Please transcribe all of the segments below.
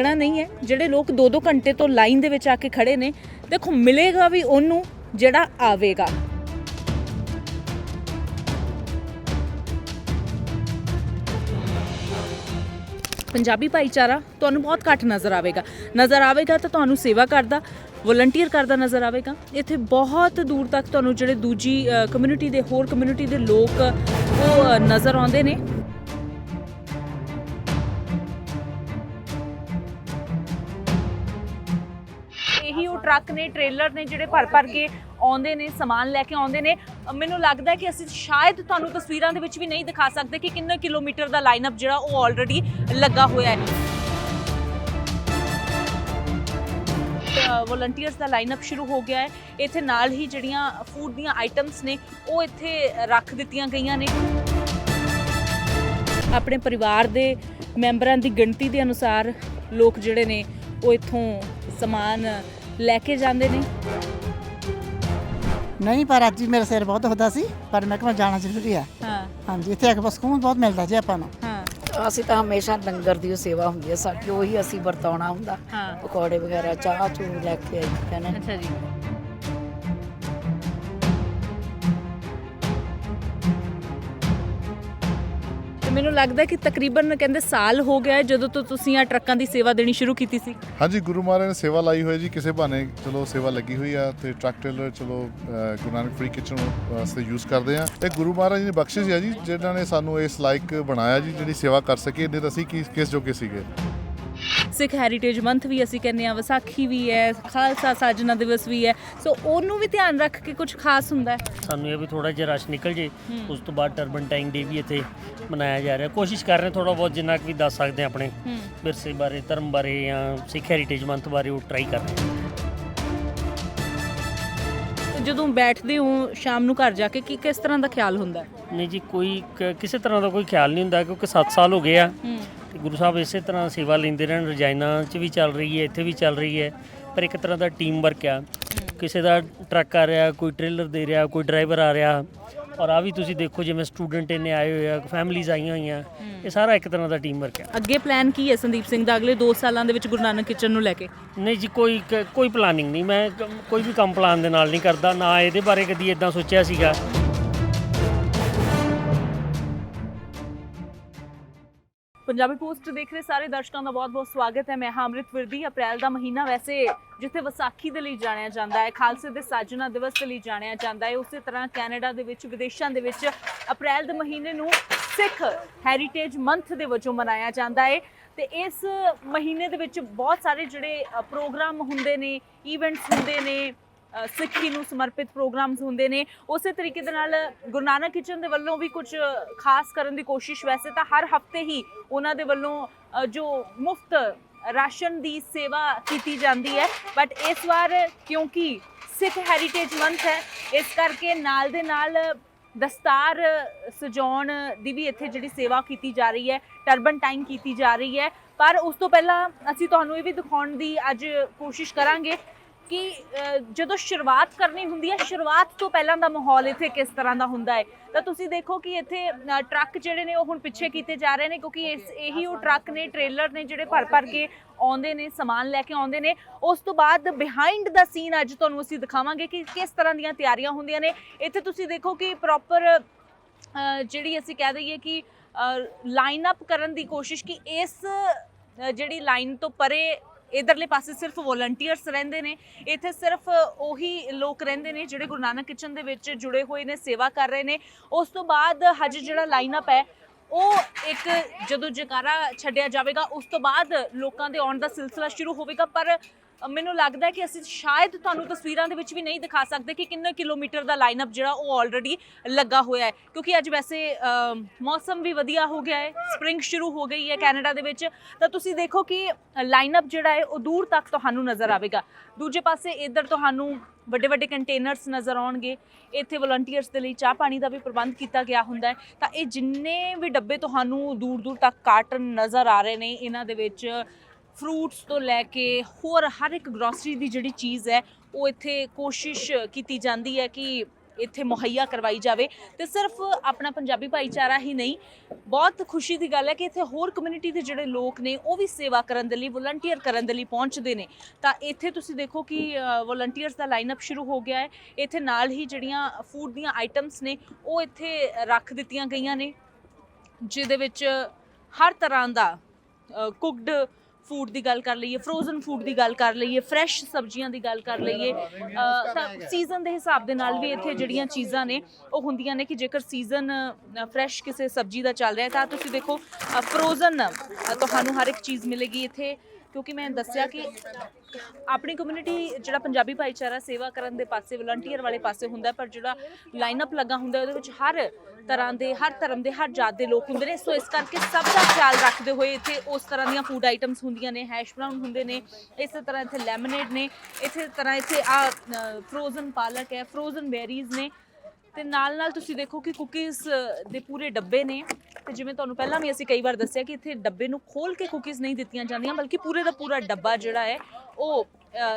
ਲੰਘਣਾ ਨਹੀਂ ਹੈ। ਜਿਹੜੇ ਲੋਕ 2-2 ਘੰਟੇ ਤੋਂ ਲਾਈਨ ਦੇ ਵਿੱਚ ਆ ਕੇ ਖੜੇ ਨੇ, ਦੇਖੋ, ਮਿਲੇਗਾ ਵੀ ਉਹਨੂੰ ਜਿਹੜਾ ਆਵੇਗਾ। ਪੰਜਾਬੀ ਭਾਈਚਾਰਾ ਤੁਹਾਨੂੰ ਬਹੁਤ ਘੱਟ ਨਜ਼ਰ ਆਵੇਗਾ। ਨਜ਼ਰ ਆਵੇਗਾ ਤਾਂ ਤੁਹਾਨੂੰ ਸੇਵਾ ਕਰਦਾ, ਵਲੰਟੀਅਰ ਕਰਦਾ ਨਜ਼ਰ ਆਵੇਗਾ। ਇੱਥੇ ਬਹੁਤ ਦੂਰ ਤੱਕ ਤੁਹਾਨੂੰ ਜਿਹੜੇ ਦੂਜੀ ਕਮਿਊਨਿਟੀ ਦੇ ਹੋਰ ਕਮਿਊਨਿਟੀ ਦੇ ਲੋਕ ਉਹ ਨਜ਼ਰ ਆਉਂਦੇ ਨੇ। ਟਰੱਕ ਨੇ, ਟ੍ਰੇਲਰ ਨੇ ਜਿਹੜੇ ਭਰ ਭਰ ਕੇ ਆਉਂਦੇ ਨੇ, ਸਮਾਨ ਲੈ ਕੇ ਆਉਂਦੇ ਨੇ ਮੈਨੂੰ ਲੱਗਦਾ ਕਿ ਅਸੀਂ ਸ਼ਾਇਦ ਤੁਹਾਨੂੰ ਤਸਵੀਰਾਂ ਦੇ ਵਿੱਚ ਵੀ ਨਹੀਂ ਦਿਖਾ ਸਕਦੇ ਕਿ ਕਿੰਨੇ ਕਿਲੋਮੀਟਰ ਦਾ ਲਾਈਨਅਪ ਜਿਹੜਾ ਉਹ ਆਲਰੇਡੀ ਲੱਗਾ ਹੋਇਆ ਹੈ। ਵੋਲੰਟੀਅਰਸ ਦਾ ਲਾਈਨਅਪ ਸ਼ੁਰੂ ਹੋ ਗਿਆ ਹੈ। ਇੱਥੇ ਨਾਲ ਹੀ ਜਿਹੜੀਆਂ ਫੂਡ ਦੀਆਂ ਆਈਟਮਸ ਨੇ, ਉਹ ਇੱਥੇ ਰੱਖ ਦਿੱਤੀਆਂ ਗਈਆਂ ਨੇ। ਆਪਣੇ ਪਰਿਵਾਰ ਦੇ ਮੈਂਬਰਾਂ ਦੀ ਗਿਣਤੀ ਦੇ ਅਨੁਸਾਰ ਲੋਕ ਜਿਹੜੇ ਨੇ, ਉਹ ਇੱਥੋਂ ਸਮਾਨ ਲੈ ਕੇ ਜਾਂਦੇ ਨੇ? ਨਹੀਂ ਪਰ ਅੱਜ ਹੀ ਮੇਰਾ ਸਿਰ ਬਹੁਤ ਦੁਖਦਾ ਸੀ ਪਰ ਮੈਂ ਕਿਹਾ ਜਾਣਾ ਜ਼ਰੂਰੀ ਆ। ਹਾਂ। ਹਾਂਜੀ ਇੱਥੇ ਆ ਕੇ ਬਸ ਸਕੂਨ ਬਹੁਤ ਮਿਲਦਾ ਜੀ ਆਪਾਂ ਨੂੰ। ਹਾਂ। ਅਸੀਂ ਤਾਂ ਹਮੇਸ਼ਾ ਲੰਗਰ ਦੀ ਓ ਸੇਵਾ ਹੁੰਦੀ ਹੈ ਸਾਡੀ ਉਹੀ ਅਸੀਂ ਵਰਤਾਉਣਾ ਹੁੰਦਾ। ਹਾਂ। ਪਕੌੜੇ ਵਗੈਰਾ ਚਾਹ ਚੂਹ ਲੈ ਕੇ ਆਈ ਨੇ? ਅੱਛਾ ਜੀ। ਤੇ ਮੈਨੂੰ ਲੱਗਦਾ ਕਿ ਤਕਰੀਬਨ ਕਹਿੰਦੇ ਸਾਲ ਹੋ ਗਿਆ ਹੈ ਜਦੋਂ ਤੋਂ ਤੁਸੀਂ ਆ ਟਰੱਕਾਂ ਦੀ ਸੇਵਾ ਦੇਣੀ ਸ਼ੁਰੂ ਕੀਤੀ ਸੀ। ਹਾਂਜੀ ਗੁਰੂ ਮਹਾਰਾਜ ਨੇ ਸੇਵਾ ਲਾਈ ਹੋਈ ਜੀ ਕਿਸੇ ਬਹਾਨੇ ਚਲੋ ਸੇਵਾ ਲੱਗੀ ਹੋਈ ਆ ਤੇ ਟਰੱਕ ਟ੍ਰੇਲਰ ਚਲੋ ਅਹ, ਗੁਰੂ ਨਾਨਕ ਫ੍ਰੀ ਕਿਚਨ ਵਾਸਤੇ ਯੂਜ਼ ਕਰਦੇ ਆ। ਇਹ ਗੁਰੂ ਮਹਾਰਾਜ ਨੇ ਬਖਸ਼ਿਸ਼ ਹੈ ਜੀ ਜਿਨ੍ਹਾਂ ਨੇ ਸਾਨੂੰ ਇਸ ਲਾਇਕ ਬਣਾਇਆ ਜੀ ਜਿਹੜੀ ਸੇਵਾ ਕਰ ਸਕੀਏ ਨਹੀਂ ਤਾਂ ਅਸੀਂ ਕਿਸ ਕਿਸ ਜੋਗੇ ਸੀਗੇ। ਸਿੱਖ ਹੈਰੀਟੇਜ ਮੰਥ ਵੀ ਅਸੀਂ ਕਹਿੰਦੇ ਆ ਵਿਸਾਖੀ ਵੀ ਹੈ ਖਾਲਸਾ ਸਾਜਨਾ ਦਿਵਸ ਵੀ ਹੈ। ਸੋ ਉਹਨੂੰ ਵੀ ਧਿਆਨ ਰੱਖ ਕੇ ਕੁਝ ਖਾਸ ਹੁੰਦਾ ਹੈ। ਸਾਨੂੰ ਇਹ ਵੀ ਥੋੜਾ ਜਿਹਾ ਰਸ਼ ਨਿਕਲ ਜੇ। ਉਸ ਤੋਂ ਬਾਅਦ ਟਰਬਨਟਾਈਨ ਡੇ ਵੀ ਇੱਥੇ ਮਨਾਇਆ ਜਾ ਰਿਹਾ। ਕੋਸ਼ਿਸ਼ ਕਰ ਰਹੇ ਥੋੜਾ ਬਹੁਤ ਜਿੰਨਾ ਕੁ ਵੀ ਦੱਸ ਸਕਦੇ ਹਾਂ ਆਪਣੇ ਵਿਰਸੇ ਬਾਰੇ ਧਰਮ ਬਾਰੇ ਜਾਂ ਸਿੱਖ ਹੈਰੀਟੇਜ ਮੰਥ ਬਾਰੇ ਉਹ ਟਰਾਈ ਕਰ ਰਹੇ ਹਾਂ। ਜਦੋਂ ਬੈਠਦੇ ਹੋ ਸ਼ਾਮ ਨੂੰ ਘਰ ਜਾ ਕੇ ਕੀ ਕਿਸ ਤਰ੍ਹਾਂ ਦਾ ਖਿਆਲ ਹੁੰਦਾ ਹੈ? ਨਹੀਂ ਜੀ ਕੋਈ ਕ- ਕਿਸੇ ਤਰ੍ਹਾਂ ਦਾ ਕੋਈ ਖਿਆਲ ਨਹੀਂ ਹੁੰਦਾ ਕਿਉਂਕਿ 7 ਸਾਲ ਹੋ ਗਏ ਆ। ਗੁਰੂ ਸਾਹਿਬ ਇਸੇ ਤਰ੍ਹਾਂ ਸੇਵਾ ਲੈਂਦੇ ਰਹਿਣ ਰਜਾਇਨਾ 'ਚ ਵੀ ਚੱਲ ਰਹੀ ਹੈ ਇੱਥੇ ਵੀ ਚੱਲ ਰਹੀ ਹੈ ਪਰ ਇੱਕ ਤਰ੍ਹਾਂ ਦਾ ਟੀਮ ਵਰਕ ਆ। ਕਿਸੇ ਦਾ ਟਰੱਕ ਆ ਰਿਹਾ ਕੋਈ ਟ੍ਰੇਲਰ ਦੇ ਰਿਹਾ ਕੋਈ ਡਰਾਈਵਰ ਆ ਰਿਹਾ ਔਰ ਆ ਵੀ ਤੁਸੀਂ ਦੇਖੋ ਜਿਵੇਂ ਸਟੂਡੈਂਟ ਇੰਨੇ ਆਏ ਹੋਏ ਆ ਫੈਮਲੀਆਂ ਆਈਆਂ ਹੋਈਆਂ ਇਹ ਸਾਰਾ ਇੱਕ ਤਰ੍ਹਾਂ ਦਾ ਟੀਮ ਵਰਕ ਆ। ਅੱਗੇ ਪਲਾਨ ਕੀ ਹੈ ਸੰਦੀਪ ਸਿੰਘ ਦਾ ਅਗਲੇ 2 ਸਾਲਾਂ ਦੇ ਵਿੱਚ ਗੁਰੂ ਨਾਨਕ ਕਿਚਨ ਨੂੰ ਲੈ ਕੇ? ਨਹੀਂ ਜੀ ਕੋਈ ਕੋਈ ਪਲਾਨਿੰਗ ਨਹੀਂ ਮੈਂ ਕੋਈ ਵੀ ਕੰਮ ਪਲਾਨ ਦੇ ਨਾਲ ਨਹੀਂ ਕਰਦਾ ਨਾ ਇਹਦੇ ਬਾਰੇ ਕਦੀ ਇਦਾਂ ਸੋਚਿਆ ਸੀਗਾ। ਪੰਜਾਬੀ ਪੋਸਟ ਦੇਖ ਰਹੇ ਸਾਰੇ ਦਰਸ਼ਕਾਂ ਦਾ ਬਹੁਤ-ਬਹੁਤ ਸਵਾਗਤ ਹੈ। ਮੈਂ ਹਾਂ ਅੰਮ੍ਰਿਤ ਵਿਰਦੀ। ਅਪ੍ਰੈਲ ਦਾ ਮਹੀਨਾ ਵੈਸੇ ਜਿੱਥੇ ਵਿਸਾਖੀ ਦੇ ਲਈ ਜਾਣਿਆ ਜਾਂਦਾ ਹੈ, ਖਾਲਸੇ ਦੇ ਸਾਜਨਾ ਦਿਵਸ ਦੇ ਲਈ ਜਾਣਿਆ ਜਾਂਦਾ ਹੈ। ਉਸੇ ਤਰ੍ਹਾਂ ਕੈਨੇਡਾ ਦੇ ਵਿੱਚ, ਵਿਦੇਸ਼ਾਂ ਦੇ ਵਿੱਚ ਅਪ੍ਰੈਲ ਦੇ ਮਹੀਨੇ ਨੂੰ ਸਿੱਖ ਹੈਰੀਟੇਜ ਮੰਥ ਦੇ ਵਜੋਂ ਮਨਾਇਆ ਜਾਂਦਾ ਹੈ। ਤੇ ਇਸ ਮਹੀਨੇ ਦੇ ਵਿੱਚ ਬਹੁਤ ਸਾਰੇ ਜਿਹੜੇ ਪ੍ਰੋਗਰਾਮ ਹੁੰਦੇ ਨੇ ਇਵੈਂਟਸ ਹੁੰਦੇ ਨੇ ਸਿੱਖੀ ਨੂੰ ਸਮਰਪਿਤ ਪ੍ਰੋਗਰਾਮਸ ਹੁੰਦੇ ਨੇ। ਉਸੇ ਤਰੀਕੇ ਦੇ ਨਾਲ ਗੁਰੂ ਨਾਨਕ ਕਿਚਨ ਦੇ ਵੱਲੋਂ ਵੀ ਕੁਝ ਖਾਸ ਕਰਨ ਦੀ ਕੋਸ਼ਿਸ਼ ਵੈਸੇ ਤਾਂ ਹਰ ਹਫ਼ਤੇ ਹੀ ਉਹਨਾਂ ਦੇ ਵੱਲੋਂ ਜੋ ਮੁਫਤ ਰਾਸ਼ਨ ਦੀ ਸੇਵਾ ਕੀਤੀ ਜਾਂਦੀ ਹੈ। ਬਟ ਇਸ ਵਾਰ ਕਿਉਂਕਿ ਸਿੱਖ ਹੈਰੀਟੇਜ ਮੰਥ ਹੈ, ਇਸ ਕਰਕੇ ਨਾਲ ਦੇ ਨਾਲ ਦਸਤਾਰ ਸਜਾਉਣ ਦੀ ਵੀ ਇੱਥੇ ਜਿਹੜੀ ਸੇਵਾ ਕੀਤੀ ਜਾ ਰਹੀ ਹੈ ਟਰਬਨ ਟਾਈਮ ਕੀਤੀ ਜਾ ਰਹੀ ਹੈ। ਪਰ ਉਸ ਤੋਂ ਪਹਿਲਾਂ ਅਸੀਂ ਤੁਹਾਨੂੰ ਇਹ ਵੀ ਦਿਖਾਉਣ ਦੀ ਅੱਜ ਕੋਸ਼ਿਸ਼ ਕਰਾਂਗੇ ਕਿ ਜਦੋਂ ਸ਼ੁਰੂਆਤ ਕਰਨੀ ਹੁੰਦੀ ਹੈ, ਸ਼ੁਰੂਆਤ ਤੋਂ ਪਹਿਲਾਂ ਦਾ ਮਾਹੌਲ ਇੱਥੇ ਕਿਸ ਤਰ੍ਹਾਂ ਦਾ ਹੁੰਦਾ ਹੈ? ਤਾਂ ਤੁਸੀਂ ਦੇਖੋ ਕਿ ਇੱਥੇ ਟਰੱਕ ਜਿਹੜੇ ਨੇ ਉਹ ਹੁਣ ਪਿੱਛੇ ਕੀਤੇ ਜਾ ਰਹੇ ਨੇ ਕਿਉਂਕਿ ਇਸ, ਇਹੀ ਉਹ ਟਰੱਕ ਨੇ, ਟ੍ਰੇਲਰ ਨੇ ਜਿਹੜੇ ਭਰ ਭਰ ਕੇ ਆਉਂਦੇ ਨੇ, ਸਮਾਨ ਲੈ ਕੇ ਆਉਂਦੇ ਨੇ। ਉਸ ਤੋਂ ਬਾਅਦ ਬਿਹਾਈਂਡ ਦਾ ਸੀਨ ਅੱਜ ਤੁਹਾਨੂੰ ਅਸੀਂ ਦਿਖਾਵਾਂਗੇ ਕਿ ਕਿਸ ਤਰ੍ਹਾਂ ਦੀਆਂ ਤਿਆਰੀਆਂ ਹੁੰਦੀਆਂ ਨੇ। ਇੱਥੇ ਤੁਸੀਂ ਦੇਖੋ ਕਿ ਪ੍ਰੋਪਰ ਜਿਹੜੀ ਅਸੀਂ ਕਹਿ ਦਈਏ ਕਿ ਲਾਈਨ ਅਪ ਕਰਨ ਦੀ ਕੋਸ਼ਿਸ਼ ਕਿ ਇਸ ਜਿਹੜੀ ਲਾਈਨ ਤੋਂ ਪਰੇ ਇਧਰਲੇ ਪਾਸੇ ਸਿਰਫ ਵੋਲੰਟੀਅਰਸ ਰਹਿੰਦੇ ਨੇ। ਇੱਥੇ ਸਿਰਫ ਉਹੀ ਲੋਕ ਰਹਿੰਦੇ ਨੇ ਜਿਹੜੇ ਗੁਰੂ ਨਾਨਕ ਕਿਚਨ ਦੇ ਵਿੱਚ ਜੁੜੇ ਹੋਏ ਨੇ, ਸੇਵਾ ਕਰ ਰਹੇ ਨੇ। ਉਸ ਤੋਂ ਬਾਅਦ ਹਜੇ ਜਿਹੜਾ ਲਾਈਨਅਪ ਹੈ, ਉਹ ਇੱਕ ਜਦੋਂ ਜਕਾਰਾ ਛੱਡਿਆ ਜਾਵੇਗਾ, ਉਸ ਤੋਂ ਬਾਅਦ ਲੋਕਾਂ ਦੇ ਆਉਣ ਦਾ ਸਿਲਸਿਲਾ ਸ਼ੁਰੂ ਹੋਵੇਗਾ। ਪਰ ਮੈਨੂੰ ਲੱਗਦਾ ਕਿ ਅਸੀਂ ਸ਼ਾਇਦ ਤੁਹਾਨੂੰ ਤਸਵੀਰਾਂ ਦੇ ਵਿੱਚ ਵੀ ਨਹੀਂ ਦਿਖਾ ਸਕਦੇ ਕਿ ਕਿੰਨੇ ਕਿਲੋਮੀਟਰ ਦਾ ਲਾਈਨਅਪ ਜਿਹੜਾ ਉਹ ਆਲਰੇਡੀ ਲੱਗਾ ਹੋਇਆ ਹੈ। ਕਿਉਂਕਿ ਅੱਜ ਵੈਸੇ ਮੌਸਮ ਵੀ ਵਧੀਆ ਹੋ ਗਿਆ ਹੈ ਸਪ੍ਰਿੰਗ ਸ਼ੁਰੂ ਹੋ ਗਈ ਹੈ ਕੈਨੇਡਾ ਦੇ ਵਿੱਚ। ਤਾਂ ਤੁਸੀਂ ਦੇਖੋ ਕਿ ਲਾਈਨਅਪ ਜਿਹੜਾ ਹੈ, ਉਹ ਦੂਰ ਤੱਕ ਤੁਹਾਨੂੰ ਨਜ਼ਰ ਆਵੇਗਾ। ਦੂਜੇ ਪਾਸੇ ਇੱਧਰ ਤੁਹਾਨੂੰ ਵੱਡੇ ਵੱਡੇ ਕੰਟੇਨਰਸ ਨਜ਼ਰ ਆਉਣਗੇ। ਇੱਥੇ ਵਲੰਟੀਅਰਸ ਦੇ ਲਈ ਚਾਹ ਪਾਣੀ ਦਾ ਵੀ ਪ੍ਰਬੰਧ ਕੀਤਾ ਗਿਆ ਹੁੰਦਾ ਹੈ। ਤਾਂ ਇਹ ਜਿੰਨੇ ਵੀ ਡੱਬੇ ਤੁਹਾਨੂੰ ਦੂਰ ਦੂਰ ਤੱਕ ਕਾਰਟਨ ਨਜ਼ਰ ਆ ਰਹੇ ਨੇ, ਇਹਨਾਂ ਦੇ ਵਿੱਚ ਫਰੂਟਸ ਤੋਂ ਲੈ ਕੇ ਹੋਰ ਹਰ ਇੱਕ ਗਰੋਸਰੀ ਦੀ ਜਿਹੜੀ ਚੀਜ਼ ਹੈ, ਉਹ ਇੱਥੇ ਕੋਸ਼ਿਸ਼ ਕੀਤੀ ਜਾਂਦੀ ਹੈ ਕਿ ਇੱਥੇ ਮੁਹੱਈਆ ਕਰਵਾਈ ਜਾਵੇ। ਤੇ ਸਿਰਫ ਆਪਣਾ ਪੰਜਾਬੀ ਭਾਈਚਾਰਾ ਹੀ ਨਹੀਂ, ਬਹੁਤ ਖੁਸ਼ੀ ਦੀ ਗੱਲ ਹੈ ਕਿ ਇੱਥੇ ਹੋਰ ਕਮਿਊਨਿਟੀ ਦੇ ਜਿਹੜੇ ਲੋਕ ਨੇ, ਉਹ ਵੀ ਸੇਵਾ ਕਰਨ ਦੇ ਲਈ ਵਲੰਟੀਅਰ ਕਰਨ ਦੇ ਲਈ ਪਹੁੰਚਦੇ ਨੇ। ਤਾਂ ਇੱਥੇ ਤੁਸੀਂ ਦੇਖੋ ਕਿ ਵਲੰਟੀਅਰਸ ਦਾ ਲਾਈਨਅਪ ਸ਼ੁਰੂ ਹੋ ਗਿਆ ਹੈ। ਇੱਥੇ ਨਾਲ ਹੀ ਜਿਹੜੀਆਂ ਫੂਡ ਦੀਆਂ ਆਈਟਮਸ ਨੇ, ਉਹ ਇੱਥੇ ਰੱਖ ਦਿੱਤੀਆਂ ਗਈਆਂ ਨੇ, ਜਿਹਦੇ ਵਿੱਚ ਹਰ ਤਰ੍ਹਾਂ ਦਾ ਕੁਕਡ ਫੂਡ ਦੀ ਗੱਲ ਕਰ ਲਈਏ ਫਰੋਜ਼ਨ ਫੂਡ ਦੀ ਗੱਲ ਕਰ ਲਈਏ ਫਰੈਸ਼ ਸਬਜ਼ੀਆਂ ਦੀ ਗੱਲ ਕਰ ਲਈਏ ਤਾਂ ਸੀਜ਼ਨ ਦੇ ਹਿਸਾਬ ਦੇ ਨਾਲ ਵੀ ਇੱਥੇ ਜਿਹੜੀਆਂ ਚੀਜ਼ਾਂ ਨੇ ਉਹ ਹੁੰਦੀਆਂ ਨੇ ਕਿ ਜੇਕਰ ਸੀਜ਼ਨ ਫਰੈਸ਼ ਕਿਸੇ ਸਬਜ਼ੀ ਦਾ ਚੱਲ ਰਿਹਾ ਤਾਂ ਤੁਸੀਂ ਦੇਖੋ ਫਰੋਜ਼ਨ ਤੁਹਾਨੂੰ ਹਰ ਇੱਕ ਚੀਜ਼ ਮਿਲੇਗੀ ਇੱਥੇ ਕਿਉਂਕਿ ਮੈਂ ਦੱਸਿਆ ਕਿ ਆਪਣੀ ਕਮਿਊਨਿਟੀ ਜਿਹੜਾ ਪੰਜਾਬੀ ਭਾਈਚਾਰਾ ਸੇਵਾ ਕਰਨ ਦੇ ਪਾਸੇ ਵਲੰਟੀਅਰ ਵਾਲੇ ਪਾਸੇ ਹੁੰਦਾ ਪਰ ਜਿਹੜਾ ਲਾਈਨਅਪ ਲੱਗਾ ਹੁੰਦਾ ਉਹਦੇ ਵਿੱਚ ਹਰ ਤਰ੍ਹਾਂ ਦੇ, ਹਰ ਧਰਮ ਦੇ, ਹਰ ਜਾਤ ਦੇ ਲੋਕ ਹੁੰਦੇ ਨੇ। ਸੋ ਇਸ ਕਰਕੇ ਸਭ ਦਾ ਖਿਆਲ ਰੱਖਦੇ ਹੋਏ ਇੱਥੇ ਉਸ ਤਰ੍ਹਾਂ ਦੀਆਂ ਫੂਡ ਆਈਟਮਸ ਹੁੰਦੀਆਂ ਨੇ ਹੈਸ਼ ਬਰਾਊਨ ਹੁੰਦੇ ਨੇ, ਇਸੇ ਤਰ੍ਹਾਂ ਇੱਥੇ ਲੈਮਨੇਡ ਨੇ, ਇਸੇ ਤਰ੍ਹਾਂ ਇੱਥੇ ਆ ਫਰੋਜ਼ਨ ਪਾਲਕ ਹੈ ਫਰੋਜ਼ਨ ਬੈਰੀਜ਼ ਨੇ। ਤੇ ਨਾਲ ਨਾਲ ਤੁਸੀਂ ਦੇਖੋ ਕਿ ਕੁਕੀਜ਼ ਦੇ ਪੂਰੇ ਡੱਬੇ ਨੇ। ਤੇ ਜਿਵੇਂ ਤੁਹਾਨੂੰ ਪਹਿਲਾਂ ਵੀ ਅਸੀਂ ਕਈ ਵਾਰ ਦੱਸਿਆ ਕਿ ਇੱਥੇ ਡੱਬੇ ਨੂੰ ਖੋਲ ਕੇ ਕੁਕੀਜ਼ ਨਹੀਂ ਦਿੱਤੀਆਂ ਜਾਂਦੀਆਂ, ਬਲਕਿ ਪੂਰੇ ਦਾ ਪੂਰਾ ਡੱਬਾ ਜਿਹੜਾ ਹੈ, ਉਹ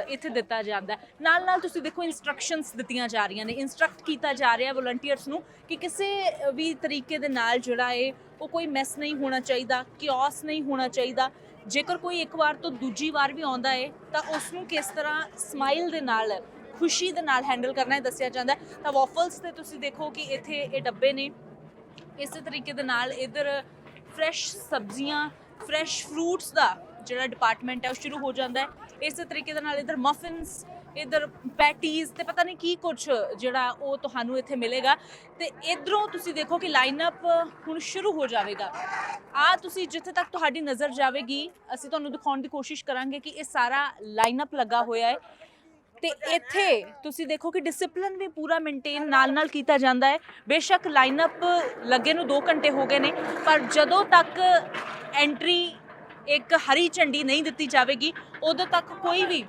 ਇੱਥੇ ਦਿੱਤਾ ਜਾਂਦਾ ਨਾਲ ਨਾਲ ਤੁਸੀਂ ਦੇਖੋ ਇਨਸਟਰਕਸ਼ਨਸ ਦਿੱਤੀਆਂ ਜਾ ਰਹੀਆਂ ਨੇ। ਇਨਸਟਰਕਟ ਕੀਤਾ ਜਾ ਰਿਹਾ ਵਲੰਟੀਅਰਸ ਨੂੰ ਕਿ ਕਿਸੇ ਵੀ ਤਰੀਕੇ ਦੇ ਨਾਲ ਜਿਹੜਾ ਹੈ, ਉਹ ਕੋਈ ਮੈਸ ਨਹੀਂ ਹੋਣਾ ਚਾਹੀਦਾ ਕਿਓਸ ਨਹੀਂ ਹੋਣਾ ਚਾਹੀਦਾ। ਜੇਕਰ ਕੋਈ ਇੱਕ ਵਾਰ ਤੋਂ ਦੂਜੀ ਵਾਰ ਵੀ ਆਉਂਦਾ ਹੈ, ਤਾਂ ਉਸ ਨੂੰ ਕਿਸ ਤਰ੍ਹਾਂ ਸਮਾਈਲ ਦੇ ਨਾਲ ਖੁਸ਼ੀ ਦੇ ਨਾਲ ਹੈਂਡਲ ਕਰਨਾ ਹੈ ਦੱਸਿਆ ਜਾਂਦਾ ਤਾਂ ਵਾਫਲਸ ਤੇ ਤੁਸੀਂ ਦੇਖੋ ਕਿ ਇੱਥੇ ਇਹ ਡੱਬੇ ਨੇ। ਇਸੇ ਤਰੀਕੇ ਦੇ ਨਾਲ ਇਧਰ ਫਰੈਸ਼ ਸਬਜ਼ੀਆਂ ਫਰੈਸ਼ ਫਰੂਟਸ ਦਾ ਜਿਹੜਾ ਡਿਪਾਰਟਮੈਂਟ ਹੈ, ਉਹ ਸ਼ੁਰੂ ਹੋ ਜਾਂਦਾ ਹੈ। ਇਸੇ ਤਰੀਕੇ ਦੇ ਨਾਲ ਇਧਰ ਮਫਿਨਸ ਇਧਰ ਪੈਟੀਜ਼ ਤੇ ਪਤਾ ਨਹੀਂ ਕੀ ਕੁਝ ਜਿਹੜਾ ਉਹ ਤੁਹਾਨੂੰ ਇੱਥੇ ਮਿਲੇਗਾ। ਤੇ ਇਧਰੋਂ ਤੁਸੀਂ ਦੇਖੋ ਕਿ ਲਾਈਨਅਪ ਹੁਣ ਸ਼ੁਰੂ ਹੋ ਜਾਵੇਗਾ। ਆ ਤੁਸੀਂ ਜਿੱਥੇ ਤੱਕ ਤੁਹਾਡੀ ਨਜ਼ਰ ਜਾਵੇਗੀ, ਅਸੀਂ ਤੁਹਾਨੂੰ ਦਿਖਾਉਣ ਦੀ ਕੋਸ਼ਿਸ਼ ਕਰਾਂਗੇ ਕਿ ਇਹ ਸਾਰਾ ਲਾਈਨਅਪ ਲੱਗਾ ਹੋਇਆ ਹੈ। ਤੇ ਇੱਥੇ ਤੁਸੀਂ ਦੇਖੋ ਕਿ ਡਿਸਪਲਿਨ ਵੀ ਪੂਰਾ ਮੇਨਟੇਨ ਨਾਲ-ਨਾਲ ਕੀਤਾ ਜਾਂਦਾ ਹੈ। ਬੇਸ਼ੱਕ ਲਾਈਨਅਪ ਲੱਗੇ ਨੂੰ 2 ਘੰਟੇ ਹੋ ਗਏ ਨੇ, ਪਰ ਜਦੋਂ ਤੱਕ ਐਂਟਰੀ ਇੱਕ ਹਰੀ ਝੰਡੀ ਨਹੀਂ ਦਿੱਤੀ ਜਾਵੇਗੀ, ਉਦੋਂ ਤੱਕ ਕੋਈ ਵੀ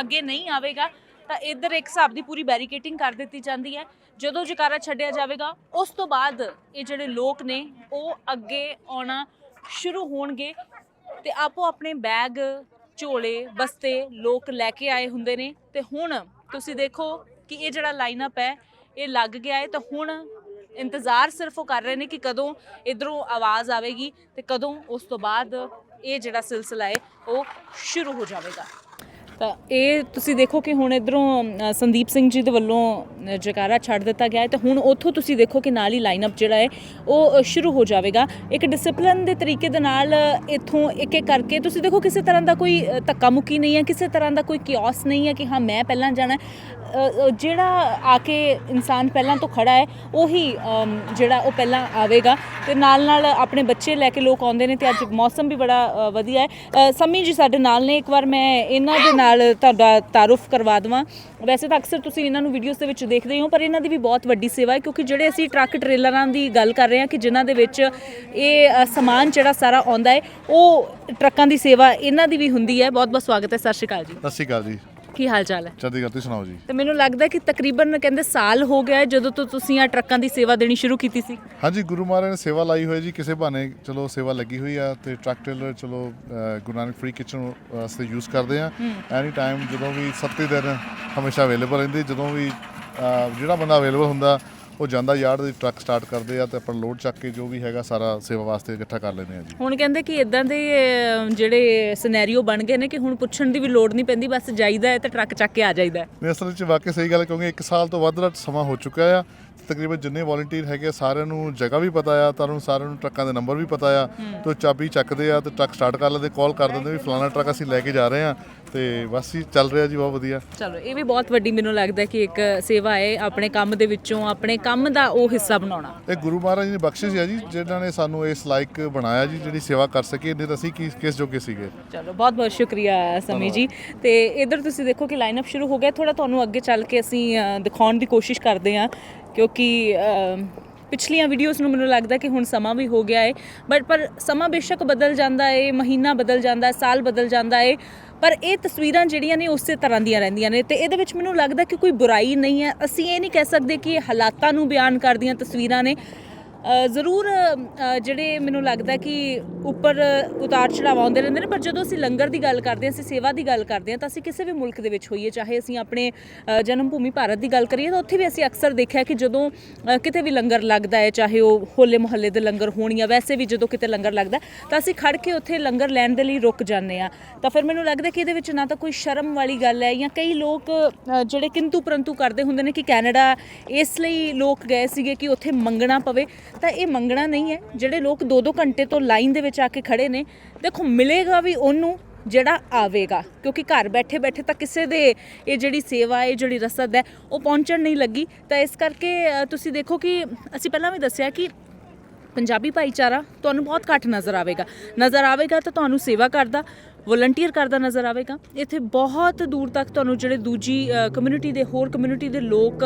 ਅੱਗੇ ਨਹੀਂ ਆਵੇਗਾ। ਤਾਂ ਇੱਧਰ ਇੱਕ ਹਿਸਾਬ ਦੀ ਪੂਰੀ ਬੈਰੀਕੇਟਿੰਗ ਕਰ ਦਿੱਤੀ ਜਾਂਦੀ ਹੈ। ਜਦੋਂ ਜਕਾਰਾ ਛੱਡਿਆ ਜਾਵੇਗਾ, ਉਸ ਤੋਂ ਬਾਅਦ ਇਹ ਜਿਹੜੇ ਲੋਕ ਨੇ, ਉਹ ਅੱਗੇ ਆਉਣਾ ਸ਼ੁਰੂ ਹੋਣਗੇ ਤੇ ਆਪੋ ਆਪਣੇ ਬੈਗ ਝੋਲੇ, ਬਸਤੇ ਲੋਕ ਲੈ ਕੇ ਆਏ ਹੁੰਦੇ ਨੇ। ਤੇ ਹੁਣ ਤੁਸੀਂ ਦੇਖੋ ਕਿ ਇਹ ਜਿਹੜਾ ਲਾਈਨਅਪ ਹੈ, ਇਹ ਲੱਗ ਗਿਆ ਹੈ। ਤਾਂ ਹੁਣ ਇੰਤਜ਼ਾਰ ਸਿਰਫ ਉਹ ਕਰ ਰਹੇ ਨੇ ਕਿ ਕਦੋਂ ਇਧਰੋਂ ਆਵਾਜ਼ ਆਵੇਗੀ ਤੇ ਕਦੋਂ ਉਸ ਤੋਂ ਬਾਅਦ ਇਹ ਜਿਹੜਾ ਸਿਲਸਿਲਾ ਹੈ, ਉਹ ਸ਼ੁਰੂ ਹੋ ਜਾਵੇਗਾ। ਤਾਂ ਇਹ ਤੁਸੀਂ ਦੇਖੋ ਕਿ ਹੁਣ ਇਧਰੋਂ ਸੰਦੀਪ ਸਿੰਘ ਜੀ ਦੇ ਵੱਲੋਂ ਜਕਾਰਾ ਛੱਡ ਦਿੱਤਾ ਗਿਆ ਹੈ ਤੇ ਹੁਣ ਉੱਥੋਂ ਤੁਸੀਂ ਦੇਖੋ ਕਿ ਨਾਲ ਹੀ ਲਾਈਨਅਪ ਜਿਹੜਾ ਹੈ ਉਹ ਸ਼ੁਰੂ ਹੋ ਜਾਵੇਗਾ। ਇੱਕ ਡਿਸਪਲਿਨ ਦੇ ਤਰੀਕੇ ਦੇ ਨਾਲ ਅ, ਇੱਥੋਂ ਇੱਕ ਇੱਕ ਕਰਕੇ ਤੁਸੀਂ ਦੇਖੋ ਕਿਸੇ ਤਰ੍ਹਾਂ ਦਾ ਕੋਈ ਧੱਕਾ ਮੁੱਕੀ ਨਹੀਂ ਹੈ ਕਿਸੇ ਤਰ੍ਹਾਂ ਦਾ ਕੋਈ ਕਿਓਸ ਨਹੀਂ ਹੈ ਕਿ ਹਾਂ ਮੈਂ ਪਹਿਲਾਂ ਜਾਣਾ ਜਿਹੜਾ ਆ ਕੇ ਇਨਸਾਨ ਪਹਿਲਾਂ ਤੋਂ ਖੜਾ ਹੈ ਉਹੀ ਜਿਹੜਾ ਉਹ ਪਹਿਲਾਂ ਆਵੇਗਾ। ਤੇ ਨਾਲ ਨਾਲ ਆਪਣੇ ਬੱਚੇ ਲੈ ਕੇ ਲੋਕ ਆਉਂਦੇ ਨੇ ਤੇ ਅੱਜ ਮੌਸਮ ਵੀ ਬੜਾ ਵਧੀਆ ਹੈ। ਸਮੀ ਜੀ ਸਾਡੇ ਨਾਲ ਨੇ ਇੱਕ ਵਾਰ ਮੈਂ ਇਹਨਾਂ ਦੇ ਨਾਲ ਨਾਲ ਤੁਹਾਡਾ ਤਾਰੁਫ ਕਰਵਾ ਦਵਾਂ। ਵੈਸੇ ਤਾਂ ਅਕਸਰ ਤੁਸੀਂ ਇਹਨਾਂ ਨੂੰ ਵੀਡੀਓਜ਼ ਦੇ ਵਿੱਚ ਦੇਖਦੇ ਹੋ ਪਰ ਇਹਨਾਂ ਦੀ ਵੀ ਬਹੁਤ ਵੱਡੀ ਸੇਵਾ ਹੈ, ਕਿਉਂਕਿ ਜਿਹੜੇ ਅਸੀਂ ਟਰੱਕ ਟ੍ਰੇਲਰਾਂ ਦੀ ਗੱਲ ਕਰ ਰਹੇ ਹਾਂ ਕਿ ਜਿਨ੍ਹਾਂ ਦੇ ਵਿੱਚ ਇਹ ਸਮਾਨ ਜਿਹੜਾ ਸਾਰਾ ਆਉਂਦਾ ਹੈ, ਉਹ ਟਰੱਕਾਂ ਦੀ ਸੇਵਾ ਇਹਨਾਂ ਦੀ ਵੀ ਹੁੰਦੀ ਹੈ। ਬਹੁਤ ਬਹੁਤ ਸਵਾਗਤ ਹੈ। ਸਤਿ ਸ਼੍ਰੀ ਅਕਾਲ ਜੀ। ਸਤਿ ਸ਼੍ਰੀ ਅਕਾਲ ਜੀ। ਕੀ ਹਾਲ ਚਾਲ ਹੈ? ਚੰਡੀਗੜ੍ਹ ਤੁਸੀਂ ਸੁਣਾਓ ਜੀ। ਤੇ ਮੈਨੂੰ ਲੱਗਦਾ ਕਿ ਤਕਰੀਬਨ ਕਹਿੰਦੇ ਸਾਲ ਹੋ ਗਿਆ ਹੈ ਜਦੋਂ ਤੋਂ ਤੁਸੀਂ ਆ ਟਰੱਕਾਂ ਦੀ ਸੇਵਾ ਦੇਣੀ ਸ਼ੁਰੂ ਕੀਤੀ ਸੀ। ਹਾਂਜੀ ਗੁਰੂ ਮਹਾਰਾਜ ਨੇ ਸੇਵਾ ਲਾਈ ਹੋਈ ਜੀ ਕਿਸੇ ਬਹਾਨੇ ਚਲੋ ਸੇਵਾ ਲੱਗੀ ਹੋਈ ਆ ਤੇ ਟਰੱਕ ਟ੍ਰੇਲਰ ਚਲੋ ਅ, ਗੁਰੂ ਨਾਨਕ ਫ੍ਰੀ ਕਿਚਨ ਵਾਸਤੇ ਯੂਜ਼ ਕਰਦੇ ਆ। ਐਨੀ ਟਾਈਮ ਜਦੋਂ ਵੀ ਸੱਤੇ ਦਿਨ ਹਮੇਸ਼ਾ ਅਵੇਲੇਬਲ ਰਹਿੰਦੇ ਜਦੋਂ ਵੀ ਜਿਹੜਾ ਬੰਦਾ ਅਵੇਲੇਬਲ ਹੁੰਦਾ ਉਹ ਜਾਂਦਾ ਯਾਰਡ ਦੇ ਟਰੱਕ ਸਟਾਰਟ ਕਰਦੇ ਆ ਤੇ ਆਪਾਂ ਲੋਡ ਚੱਕ ਕੇ ਜੋ ਵੀ ਹੈਗਾ ਸਾਰਾ ਸੇਵਾ ਵਾਸਤੇ ਇਕੱਠਾ ਕਰ ਲੈਂਦੇ ਆ ਜੀ। ਹੁਣ ਕਹਿੰਦੇ ਕਿ ਇਦਾਂ ਦੇ ਜਿਹੜੇ ਸਿਨੈਰੀਓ ਬਣ ਗਏ ਨੇ ਕਿ ਹੁਣ ਪੁੱਛਣ ਦੀ ਵੀ ਲੋੜ ਨਹੀਂ ਪੈਂਦੀ ਬਸ ਜਾਈਦਾ ਹੈ ਤੇ ਟਰੱਕ ਚੱਕ ਕੇ ਆ ਜਾਈਦਾ ਹੈ। ਅਸਲ ਵਿੱਚ ਵਾਕਈ ਸਹੀ ਗੱਲ ਕਿਉਂਕਿ 1 ਸਾਲ ਤੋਂ ਵੱਧ ਦਾ ਸਮਾਂ ਹੋ ਚੁੱਕਾ ਆ। ਤਕਰੀਬਨ ਜਿੰਨੇ ਵੋਲੰਟੀਅਰ ਹੈਗੇ ਆ, ਸਾਰਿਆਂ ਨੂੰ ਜਗ੍ਹਾ ਵੀ ਪਤਾ ਆ ਤੁਹਾਨੂੰ ਸਾਰਿਆਂ ਨੂੰ ਟਰੱਕਾਂ ਦੇ ਨੰਬਰ ਵੀ ਪਤਾ ਆ। ਤੇ ਚਾਬੀ ਚੱਕਦੇ ਆ ਤੇ ਟਰੱਕ ਸਟਾਰਟ ਕਰ ਲੈਂਦੇ ਕਾਲ ਕਰ ਦਿੰਦੇ ਵੀ ਫਲਾਣਾ ਟਰੱਕ ਅਸੀਂ ਲੈ ਕੇ ਜਾ ਰਹੇ ਆ ਤੇ ਬਸ ਹੀ ਚੱਲ ਰਿਹਾ ਜੀ ਬਹੁਤ ਵਧੀਆ। ਚਲੋ ਇਹ ਵੀ ਬਹੁਤ ਵੱਡੀ ਮੈਨੂੰ ਲੱਗਦਾ ਕਿ ਇੱਕ ਸੇਵਾ ਹੈ ਆਪਣੇ ਕੰਮ ਦੇ ਵਿੱਚੋਂ ਆਪਣੇ ਕੰਮ ਦਾ ਉਹ ਹਿੱਸਾ ਬਣਾਉਣਾ। ਇਹ ਗੁਰੂ ਮਹਾਰਾਜ ਜੀ ਦੀ ਬਖਸ਼ਿਸ਼ ਹੈ ਜੀ ਜਿਨ੍ਹਾਂ ਨੇ ਸਾਨੂੰ ਇਸ ਲਾਇਕ ਬਣਾਇਆ ਜੀ ਜਿਹੜੀ ਸੇਵਾ ਕਰ ਸਕੀਏ ਨਹੀਂ ਤਾਂ ਅਸੀਂ ਕੀ ਕਿਸ ਜੋਗੇ ਸੀਗੇ। ਚਲੋ ਬਹੁਤ ਬਹੁਤ ਸ਼ੁਕਰੀਆ ਸਮੀ ਜੀ। ਤੇ ਇਧਰ ਤੁਸੀਂ ਦੇਖੋ ਕਿ ਲਾਈਨਅਪ ਸ਼ੁਰੂ ਹੋ ਗਿਆ ਥੋੜਾ ਤੁਹਾਨੂੰ ਅੱਗੇ ਚੱਲ ਕੇ ਅਸੀਂ ਦਿਖਾਉਣ ਦੀ ਕੋਸ਼ਿਸ਼ ਕਰਦੇ ਹਾਂ। ਕਿਉਂਕਿ ਪਿਛਲੀਆਂ ਵੀਡੀਓਜ਼ ਨੂੰ ਮੈਨੂੰ ਲੱਗਦਾ ਕਿ ਹੁਣ ਸਮਾਂ ਵੀ ਹੋ ਗਿਆ ਹੈ ਬਟ ਪਰ ਸਮਾਂ ਬੇਸ਼ੱਕ ਬਦਲ ਜਾਂਦਾ ਹੈ ਮਹੀਨਾ ਬਦਲ ਜਾਂਦਾ ਹੈ ਸਾਲ ਬਦਲ ਜਾਂਦਾ ਹੈ ਪਰ ਇਹ ਤਸਵੀਰਾਂ ਜਿਹੜੀਆਂ ਨੇ, ਉਸੇ ਤਰ੍ਹਾਂ ਦੀਆਂ ਰਹਿੰਦੀਆਂ ਨੇ। ਤੇ ਇਹਦੇ ਵਿੱਚ ਮੈਨੂੰ ਲੱਗਦਾ ਕਿ ਕੋਈ ਬੁਰਾਈ ਨਹੀਂ ਹੈ। ਅਸੀਂ ਇਹ ਨਹੀਂ ਕਹਿ ਸਕਦੇ ਕਿ ਇਹ ਹਾਲਾਤਾਂ ਨੂੰ ਬਿਆਨ ਕਰਦੀਆਂ ਤਸਵੀਰਾਂ ਨੇ। ਜ਼ਰੂਰ ਜਿਹੜੇ ਮੈਨੂੰ ਲੱਗਦਾ ਕਿ ਉੱਪਰ ਉਤਾਰ ਚੜਾਵ ਆਉਂਦੇ ਰਹਿੰਦੇ ਨੇ, ਪਰ ਜਦੋਂ ਅਸੀਂ ਲੰਗਰ ਦੀ ਗੱਲ ਕਰਦੇ ਹਾਂ, ਅਸੀਂ ਸੇਵਾ ਦੀ ਗੱਲ ਕਰਦੇ ਹਾਂ, ਤਾਂ ਅਸੀਂ ਕਿਸੇ ਵੀ ਮੁਲਕ ਦੇ ਵਿੱਚ ਹੋਈਏ, ਚਾਹੇ ਅਸੀਂ ਆਪਣੇ ਜਨਮ ਭੂਮੀ ਭਾਰਤ ਦੀ ਗੱਲ ਕਰੀਏ, ਤਾਂ ਉੱਥੇ ਵੀ ਅਸੀਂ ਅਕਸਰ ਦੇਖਿਆ ਕਿ ਜਦੋਂ ਕਿਤੇ ਵੀ ਲੰਗਰ ਲੱਗਦਾ ਹੈ, ਚਾਹੇ ਉਹ ਹੋਲੇ ਮੁਹੱਲੇ ਦੇ ਲੰਗਰ ਹੋਣ ਜਾਂ ਵੈਸੇ ਵੀ ਜਦੋਂ ਕਿਤੇ ਲੰਗਰ ਲੱਗਦਾ, ਤਾਂ ਅਸੀਂ ਖੜ ਕੇ ਉੱਥੇ ਲੰਗਰ ਲੈਣ ਦੇ ਲਈ ਰੁਕ ਜਾਂਦੇ ਆ ਤਾਂ ਫਿਰ ਮੈਨੂੰ ਲੱਗਦਾ ਕਿ ਇਹਦੇ ਵਿੱਚ ਨਾ ਤਾਂ ਕੋਈ ਸ਼ਰਮ ਵਾਲੀ ਗੱਲ ਹੈ ਜਾਂ ਕਈ ਲੋਕ ਜਿਹੜੇ ਕਿੰਤੂ ਪਰੰਤੂ ਕਰਦੇ ਹੁੰਦੇ ਨੇ ਕਿ ਕੈਨੇਡਾ ਇਸ ਲਈ ਲੋਕ ਗਏ ਸੀਗੇ ਕਿ ਉੱਥੇ ਮੰਗਣਾ ਪਵੇ। ਤਾਂ ਇਹ ਮੰਗਣਾ ਨਹੀਂ ਹੈ। ਜਿਹੜੇ ਲੋਕ 2-2 ਘੰਟੇ ਤੋਂ ਲਾਈਨ ਦੇ ਵਿੱਚ ਆ ਕੇ ਖੜੇ ਨੇ, ਦੇਖੋ ਮਿਲੇਗਾ ਵੀ ਉਹਨੂੰ ਜਿਹੜਾ ਆਵੇਗਾ, ਕਿਉਂਕਿ ਘਰ ਬੈਠੇ ਬੈਠੇ ਤਾਂ ਕਿਸੇ ਦੇ ਇਹ ਜਿਹੜੀ ਸੇਵਾ ਇਹ ਜਿਹੜੀ ਰਸਦ ਹੈ, ਉਹ ਪਹੁੰਚਣ ਨਹੀਂ ਲੱਗੀ। ਤਾਂ ਇਸ ਕਰਕੇ ਤੁਸੀਂ ਦੇਖੋ ਕਿ ਅਸੀਂ ਪਹਿਲਾਂ ਵੀ ਦੱਸਿਆ ਕਿ ਪੰਜਾਬੀ ਭਾਈਚਾਰਾ ਤੁਹਾਨੂੰ ਬਹੁਤ ਘੱਟ ਨਜ਼ਰ ਆਵੇਗਾ। ਨਜ਼ਰ ਆਵੇਗਾ ਤਾਂ ਤੁਹਾਨੂੰ ਸੇਵਾ ਕਰਦਾ, ਵਲੰਟੀਅਰ ਕਰਦਾ ਨਜ਼ਰ ਆਵੇਗਾ। ਇੱਥੇ ਬਹੁਤ ਦੂਰ ਤੱਕ ਤੁਹਾਨੂੰ ਜਿਹੜੇ ਦੂਜੀ ਕਮਿਊਨਿਟੀ ਦੇ ਹੋਰ ਕਮਿਊਨਿਟੀ ਦੇ ਲੋਕ,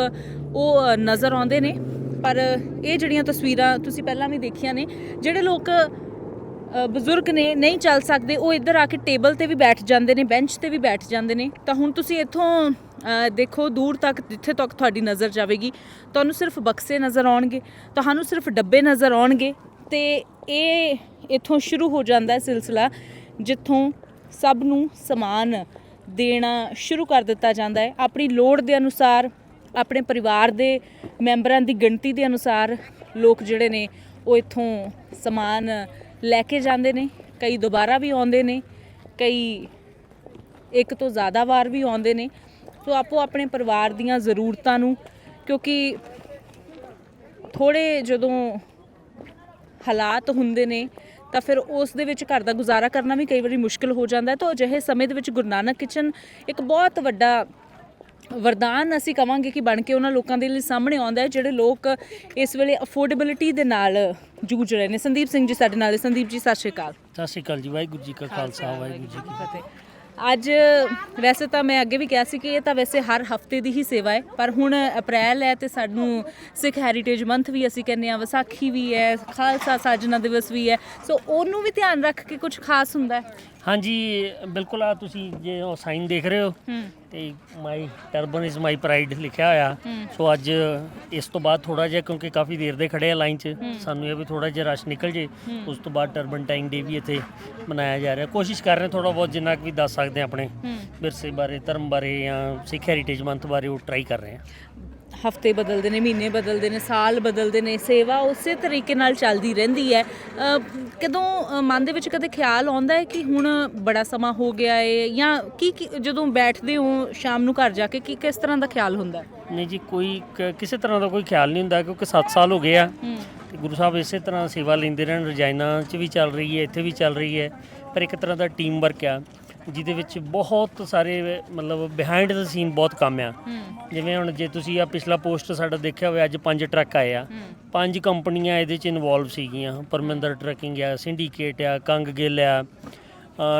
ਉਹ ਨਜ਼ਰ ਆਉਂਦੇ ਨੇ। ਪਰ ਇਹ ਜਿਹੜੀਆਂ ਤਸਵੀਰਾਂ ਤੁਸੀਂ ਪਹਿਲਾਂ ਵੀ ਦੇਖੀਆਂ ਨੇ, ਜਿਹੜੇ ਲੋਕ ਬਜ਼ੁਰਗ ਨੇ ਨਹੀਂ ਚੱਲ ਸਕਦੇ, ਉਹ ਇੱਧਰ ਆ ਕੇ ਟੇਬਲ ਤੇ ਵੀ ਬੈਠ ਜਾਂਦੇ ਨੇ, ਬੈਂਚ ਤੇ ਵੀ ਬੈਠ ਜਾਂਦੇ ਨੇ। ਤਾਂ ਹੁਣ ਤੁਸੀਂ ਇੱਥੋਂ ਦੇਖੋ ਦੂਰ ਤੱਕ, ਜਿੱਥੇ ਤੱਕ ਤੁਹਾਡੀ ਨਜ਼ਰ ਜਾਵੇਗੀ, ਤੁਹਾਨੂੰ ਸਿਰਫ ਬਕਸੇ ਨਜ਼ਰ ਆਉਣਗੇ, ਤੁਹਾਨੂੰ ਸਿਰਫ ਡੱਬੇ ਨਜ਼ਰ ਆਉਣਗੇ ਤੇ ਇਹ ਇੱਥੋਂ ਸ਼ੁਰੂ ਹੋ ਜਾਂਦਾ ਹੈ ਸਿਲਸਿਲਾ, ਜਿੱਥੋਂ ਸਭ ਨੂੰ ਸਮਾਨ ਦੇਣਾ ਸ਼ੁਰੂ ਕਰ ਦਿੱਤਾ ਜਾਂਦਾ ਹੈ। ਆਪਣੀ ਲੋੜ ਦੇ ਅਨੁਸਾਰ ਆਪਣੇ ਪਰਿਵਾਰ ਦੇ ਮੈਂਬਰਾਂ ਦੀ ਗਿਣਤੀ ਦੇ ਅਨੁਸਾਰ ਲੋਕ ਜਿਹੜੇ ਨੇ ਉਹ ਇੱਥੋਂ ਸਮਾਨ ਲੈ ਕੇ ਜਾਂਦੇ ਨੇ, ਕਈ ਦੁਬਾਰਾ ਵੀ ਆਉਂਦੇ ਨੇ, ਕਈ ਇੱਕ ਤੋਂ ਜ਼ਿਆਦਾ ਵਾਰ ਵੀ ਆਉਂਦੇ ਨੇ। ਸੋ ਆਪੋ ਆਪਣੇ ਪਰਿਵਾਰ ਦੀਆਂ ਜ਼ਰੂਰਤਾਂ ਨੂੰ, ਕਿਉਂਕਿ ਥੋੜੇ ਜਦੋਂ ਹਾਲਾਤ ਹੁੰਦੇ ਨੇ, ਤਾਂ ਫਿਰ ਉਸ ਦੇ ਵਿੱਚ ਘਰ ਦਾ ਗੁਜ਼ਾਰਾ ਕਰਨਾ ਵੀ ਕਈ ਵਾਰੀ ਮੁਸ਼ਕਲ ਹੋ ਜਾਂਦਾ ਹੈ। ਤਾਂ ਅਜਿਹੇ ਸਮੇਂ ਦੇ ਵਿੱਚ ਗੁਰੂ ਨਾਨਕ ਕਿਚਨ ਇੱਕ ਬਹੁਤ ਵੱਡਾ ਵਰਦਾਨ ਅਸੀਂ ਕਵਾਂਗੇ ਕਿ ਬਣ ਕੇ ਉਹਨਾਂ ਲੋਕਾਂ ਦੇ ਲਈ ਸਾਹਮਣੇ ਆਉਂਦਾ ਹੈ ਜਿਹੜੇ ਲੋਕ ਇਸ ਵੇਲੇ ਅਫੋਰਡੇਬਿਲਿਟੀ ਦੇ ਨਾਲ ਜੂਝ ਰਹੇ ਨੇ। ਸੰਦੀਪ ਸਿੰਘ ਜੀ ਸਾਡੇ ਨਾਲ। ਸੰਦੀਪ ਜੀ ਸਤਿ ਸ਼੍ਰੀ ਅਕਾਲ। ਸਤਿ ਸ਼੍ਰੀ ਅਕਾਲ ਜੀ। ਵਾਹਿਗੁਰੂ ਜੀ ਕਾ ਖਾਲਸਾ ਵਾਹਿਗੁਰੂ ਜੀ ਕੀ ਫਤਿਹ। ਅੱਜ ਵੈਸੇ ਤਾਂ ਮੈਂ ਅੱਗੇ ਵੀ ਕਿਹਾ ਸੀ ਕਿ ਇਹ ਤਾਂ ਵੈਸੇ ਹਰ ਹਫ਼ਤੇ ਦੀ ਹੀ ਸੇਵਾ ਹੈ ਪਰ ਹੁਣ ਅਪ੍ਰੈਲ ਹੈ ਤੇ ਸਾਨੂੰ ਸਿੱਖ ਹੈਰੀਟੇਜ ਮੰਥ ਵੀ ਅਸੀਂ ਕਹਿੰਦੇ ਆ ਵਿਸਾਖੀ ਵੀ ਹੈ ਖਾਲਸਾ ਸਾਜਨਾ ਦਿਵਸ ਵੀ ਹੈ। ਸੋ ਉਹਨੂੰ ਵੀ ਧਿਆਨ ਰੱਖ ਕੇ ਕੁਝ ਖਾਸ ਹੁੰਦਾ ਹੈ। ਹਾਂਜੀ ਬਿਲਕੁਲ ਆ ਤੁਸੀਂ ਜੇ ਉਹ ਸਾਈਨ ਦੇਖ ਰਹੇ ਹੋ ਤੇ my turban is my pride ਲਿਖਿਆ ਹੋਇਆ। ਸੋ ਅੱਜ ਇਸ ਤੋਂ ਬਾਅਦ ਥੋੜਾ ਜਿਹਾ ਕਿਉਂਕਿ ਕਾਫੀ ਦੇਰ ਦੇ ਖੜੇ ਆ ਲਾਈਨ 'ਚ ਸਾਨੂੰ ਇਹ ਵੀ ਥੋੜਾ ਜਿਹਾ ਰਸ਼ ਨਿਕਲ ਜੇ। ਉਸ ਤੋਂ ਬਾਅਦ ਟਰਬਨਟਾਈਨ ਡੇ ਵੀ ਇੱਥੇ ਮਨਾਇਆ ਜਾ ਰਿਹਾ। ਕੋਸ਼ਿਸ਼ ਕਰ ਰਹੇ ਥੋੜਾ ਬਹੁਤ ਜਿੰਨਾ ਕੁ ਵੀ ਦੱਸ ਸਕਦੇ ਹਾਂ ਆਪਣੇ। ਵਿਰਸੇ ਬਾਰੇ ਧਰਮ ਬਾਰੇ ਜਾਂ ਸਿੱਖ ਹੈਰੀਟੇਜ ਮੰਥ ਬਾਰੇ ਉਹ ਟਰਾਈ ਕਰ ਰਹੇ ਹਾਂ। ਹਫ਼ਤੇ ਬਦਲਦੇ ਨੇ ਮਹੀਨੇ ਬਦਲਦੇ ਨੇ ਸਾਲ ਬਦਲਦੇ ਨੇ ਸੇਵਾ ਉਸੇ ਤਰੀਕੇ ਨਾਲ ਚੱਲਦੀ ਰਹਿੰਦੀ ਹੈ। ਕਦੋਂ ਮਨ ਦੇ ਵਿੱਚ ਕਦੇ ਖਿਆਲ ਆਉਂਦਾ ਹੈ ਕਿ ਹੁਣ ਬੜਾ ਸਮਾਂ ਹੋ ਗਿਆ ਹੈ ਜਾਂ ਕੀ ਜਦੋਂ ਬੈਠਦੇ ਹੋ ਸ਼ਾਮ ਨੂੰ ਘਰ ਜਾ ਕੇ ਕੀ ਕਿਸ ਤਰ੍ਹਾਂ ਦਾ ਖਿਆਲ ਹੁੰਦਾ? ਨਹੀਂ ਜੀ ਕੋਈ ਕਿਸੇ ਤਰ੍ਹਾਂ ਦਾ ਕੋਈ ਖਿਆਲ ਨਹੀਂ ਹੁੰਦਾ ਕਿਉਂਕਿ 7 ਸਾਲ ਹੋ ਗਏ ਆ। ਤੇ ਗੁਰੂ ਸਾਹਿਬ ਇਸੇ ਤਰ੍ਹਾਂ ਸੇਵਾ ਲੈਂਦੇ ਰਹਿਣ ਰਜਾਇਨਾ 'ਚ ਵੀ ਚੱਲ ਰਹੀ ਹੈ ਇੱਥੇ ਵੀ ਚੱਲ ਰਹੀ ਹੈ ਪਰ ਇੱਕ ਤਰ੍ਹਾਂ ਦਾ ਟੀਮ ਵਰਕ ਆ। ਜਿਹਦੇ ਵਿੱਚ ਬਹੁਤ ਸਾਰੇ ਮਤਲਬ ਬਿਹਾਈਂਡ ਦਾ ਸੀਨ ਬਹੁਤ ਕੰਮ ਆ। ਜਿਵੇਂ ਹੁਣ ਜੇ ਤੁਸੀਂ ਆ ਪਿਛਲਾ ਪੋਸਟ ਸਾਡਾ ਦੇਖਿਆ ਹੋਵੇ ਅੱਜ ਪੰਜ ਟਰੱਕ ਆਏ ਆ। ਪੰਜ ਕੰਪਨੀਆਂ ਇਹਦੇ ਚ ਇਨਵੋਲਵ ਸੀਗੀਆਂ। ਪਰਮਿੰਦਰ ਟਰੱਕਿੰਗ ਆ ਸਿੰਡੀਕੇਟ ਆ ਕੰਗ ਗਿੱਲ ਆ।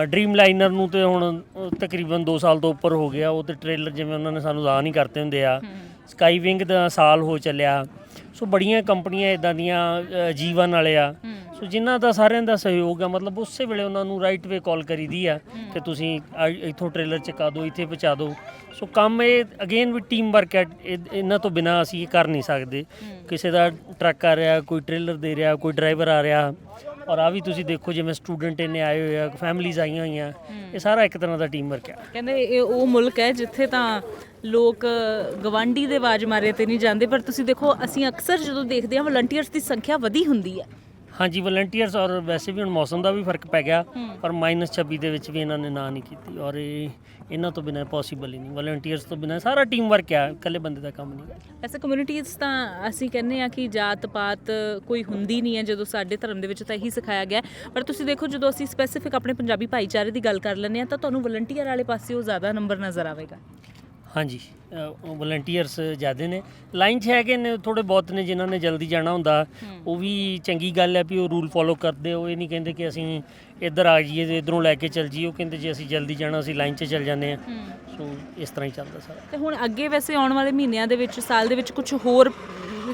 ਡ੍ਰੀਮ ਲਾਈਨਰ ਨੂੰ ਤੇ ਹੁਣ ਤਕਰੀਬਨ 2 ਸਾਲ ਤੋਂ ਉੱਪਰ ਹੋ ਗਿਆ। ਉਹ ਤੇ ਟ੍ਰੇਲਰ ਜਿਵੇਂ ਉਹਨਾਂ ਨੇ ਸਾਨੂੰ ਦਾਨ ਹੀ ਕਰਤੇ ਹੁੰਦੇ ਆ। ਸਕਾਈ ਵਿੰਗ ਦਾ ਸਾਲ ਹੋ ਚੱਲਿਆ। ਸੋ ਬੜੀਆਂ ਕੰਪਨੀਆਂ ਇਦਾਂ ਦੀਆਂ ਜੀਵਨ ਵਾਲੇ ਆ। ਸੋ ਜਿਨ੍ਹਾਂ ਦਾ ਸਾਰਿਆਂ ਦਾ ਸਹਿਯੋਗ ਆ ਮਤਲਬ ਉਸੇ ਵੇਲੇ ਉਹਨਾਂ ਨੂੰ ਰਾਈਟ ਵੇ ਕਾਲ ਕਰੀਦੀ ਆ ਕਿ ਤੁਸੀਂ ਇੱਥੋਂ ਟ੍ਰੇਲਰ ਚਕਾ ਦਿਓ ਇੱਥੇ ਪਹੁੰਚਾ ਦਿਓ। ਸੋ ਕੰਮ ਇਹ ਅਗੇਨ ਵੀ ਟੀਮ ਵਰਕ ਹੈ ਇਹ- ਇਹਨਾਂ ਤੋਂ ਬਿਨਾ ਅਸੀਂ ਇਹ ਕਰ ਨਹੀਂ ਸਕਦੇ। ਕਿਸੇ ਦਾ ਟਰੱਕ ਆ ਰਿਹਾ ਕੋਈ ਟ੍ਰੇਲਰ ਦੇ ਰਿਹਾ ਕੋਈ ਡਰਾਈਵਰ ਆ ਰਿਹਾ। ਔਰ ਆ ਵੀ ਤੁਸੀਂ ਦੇਖੋ ਜਿਵੇਂ ਸਟੂਡੈਂਟ ਇੰਨੇ ਆਏ ਹੋਏ ਆ ਫੈਮਲੀਆਂ ਆਈਆਂ ਹੋਈਆਂ। ਇਹ ਸਾਰਾ ਇੱਕ ਤਰ੍ਹਾਂ ਦਾ ਟੀਮ ਵਰਕ ਆ। ਕਹਿੰਦੇ ਇਹ ਉਹ ਮੁਲਕ ਹੈ ਜਿੱਥੇ ਤਾਂ ਲੋਕ ਗਵਾਂਢੀ ਦੇ ਆਵਾਜ਼ ਮਾਰੇ ਤੇ ਨਹੀਂ ਜਾਂਦੇ ਪਰ ਤੁਸੀਂ ਦੇਖੋ ਅਸੀਂ ਅਕਸਰ ਜਦੋਂ ਦੇਖਦੇ ਹਾਂ ਵਲੰਟੀਅਰਸ ਦੀ ਸੰਖਿਆ ਵਧੀ ਹੁੰਦੀ ਹੈ ਹਾਂਜੀ ਵਲੰਟੀਅਰਸ ਔਰ ਵੈਸੇ ਵੀ ਹੁਣ ਮੌਸਮ ਦਾ ਵੀ ਫ਼ਰਕ ਪੈ ਗਿਆ। ਪਰ -26 ਦੇ ਵਿੱਚ ਵੀ ਇਹਨਾਂ ਨੇ ਨਾਂ ਨਹੀਂ ਕੀਤੀ ਔਰ ਇਹ ਇਹਨਾਂ ਤੋਂ ਬਿਨਾਂ ਪੋਸੀਬਲ ਹੀ ਨਹੀਂ ਵਲੰਟੀਅਰਸ ਤੋਂ ਬਿਨਾਂ ਸਾਰਾ ਟੀਮ ਵਰਕ ਆ ਇਕੱਲੇ ਬੰਦੇ ਦਾ ਕੰਮ ਨਹੀਂ ਹੈ ਐਸੇ ਕਮਿਊਨਿਟੀਜ਼ ਤਾਂ ਅਸੀਂ ਕਹਿੰਦੇ ਆ ਕਿ ਜਾਤ ਪਾਤ ਕੋਈ ਹੁੰਦੀ ਨਹੀਂ ਹੈ ਜਦੋਂ ਸਾਡੇ ਧਰਮ ਦੇ ਵਿੱਚ ਤਾਂ ਇਹੀ ਸਿਖਾਇਆ ਗਿਆ। ਪਰ ਤੁਸੀਂ ਦੇਖੋ ਜਦੋਂ ਅਸੀਂ ਸਪੈਸੀਫਿਕ ਆਪਣੇ ਪੰਜਾਬੀ ਭਾਈਚਾਰੇ ਦੀ ਗੱਲ ਕਰ ਲੈਂਦੇ ਆ ਤਾਂ ਤੁਹਾਨੂੰ ਵਲੰਟੀਅਰ ਵਾਲੇ ਪਾਸੇ ਉਹ ਜ਼ਿਆਦਾ ਨੰਬਰ ਨਜ਼ਰ ਆਵੇਗਾ ਹਾਂਜੀ। ਵਲੰਟੀਅਰਸ ਜ਼ਿਆਦੇ ਨੇ। ਲਾਈਨ 'ਚ ਹੈਗੇ ਨੇ ਥੋੜੇ ਬਹੁਤ ਨੇ ਜਿਨ੍ਹਾਂ ਨੇ ਜਲਦੀ ਜਾਣਾ ਹੁੰਦਾ। ਉਹ ਵੀ ਚੰਗੀ ਗੱਲ ਹੈ ਵੀ ਉਹ ਰੂਲ ਫੋਲੋ ਕਰਦੇ ਹੋ ਇਹ ਨਹੀਂ ਕਹਿੰਦੇ ਕਿ ਅਸੀਂ ਇੱਧਰ ਆ ਜਾਈਏ ਤੇ ਇੱਧਰੋਂ ਲੈ ਕੇ ਚੱਲ ਜਾਈਏ। ਉਹ ਕਹਿੰਦੇ ਜੇ ਅਸੀਂ ਜਲਦੀ ਜਾਣਾ ਅਸੀਂ ਲਾਈਨ 'ਚ ਚੱਲ ਜਾਂਦੇ ਆ ਸੋ ਇਸ ਤਰ੍ਹਾਂ ਹੀ ਚੱਲਦਾ ਸਾਰਾ। ਤੇ ਹੁਣ ਅੱਗੇ ਵੈਸੇ ਆਉਣ ਵਾਲੇ ਮਹੀਨਿਆਂ ਦੇ ਵਿੱਚ ਸਾਲ ਦੇ ਵਿੱਚ ਕੁਝ ਹੋਰ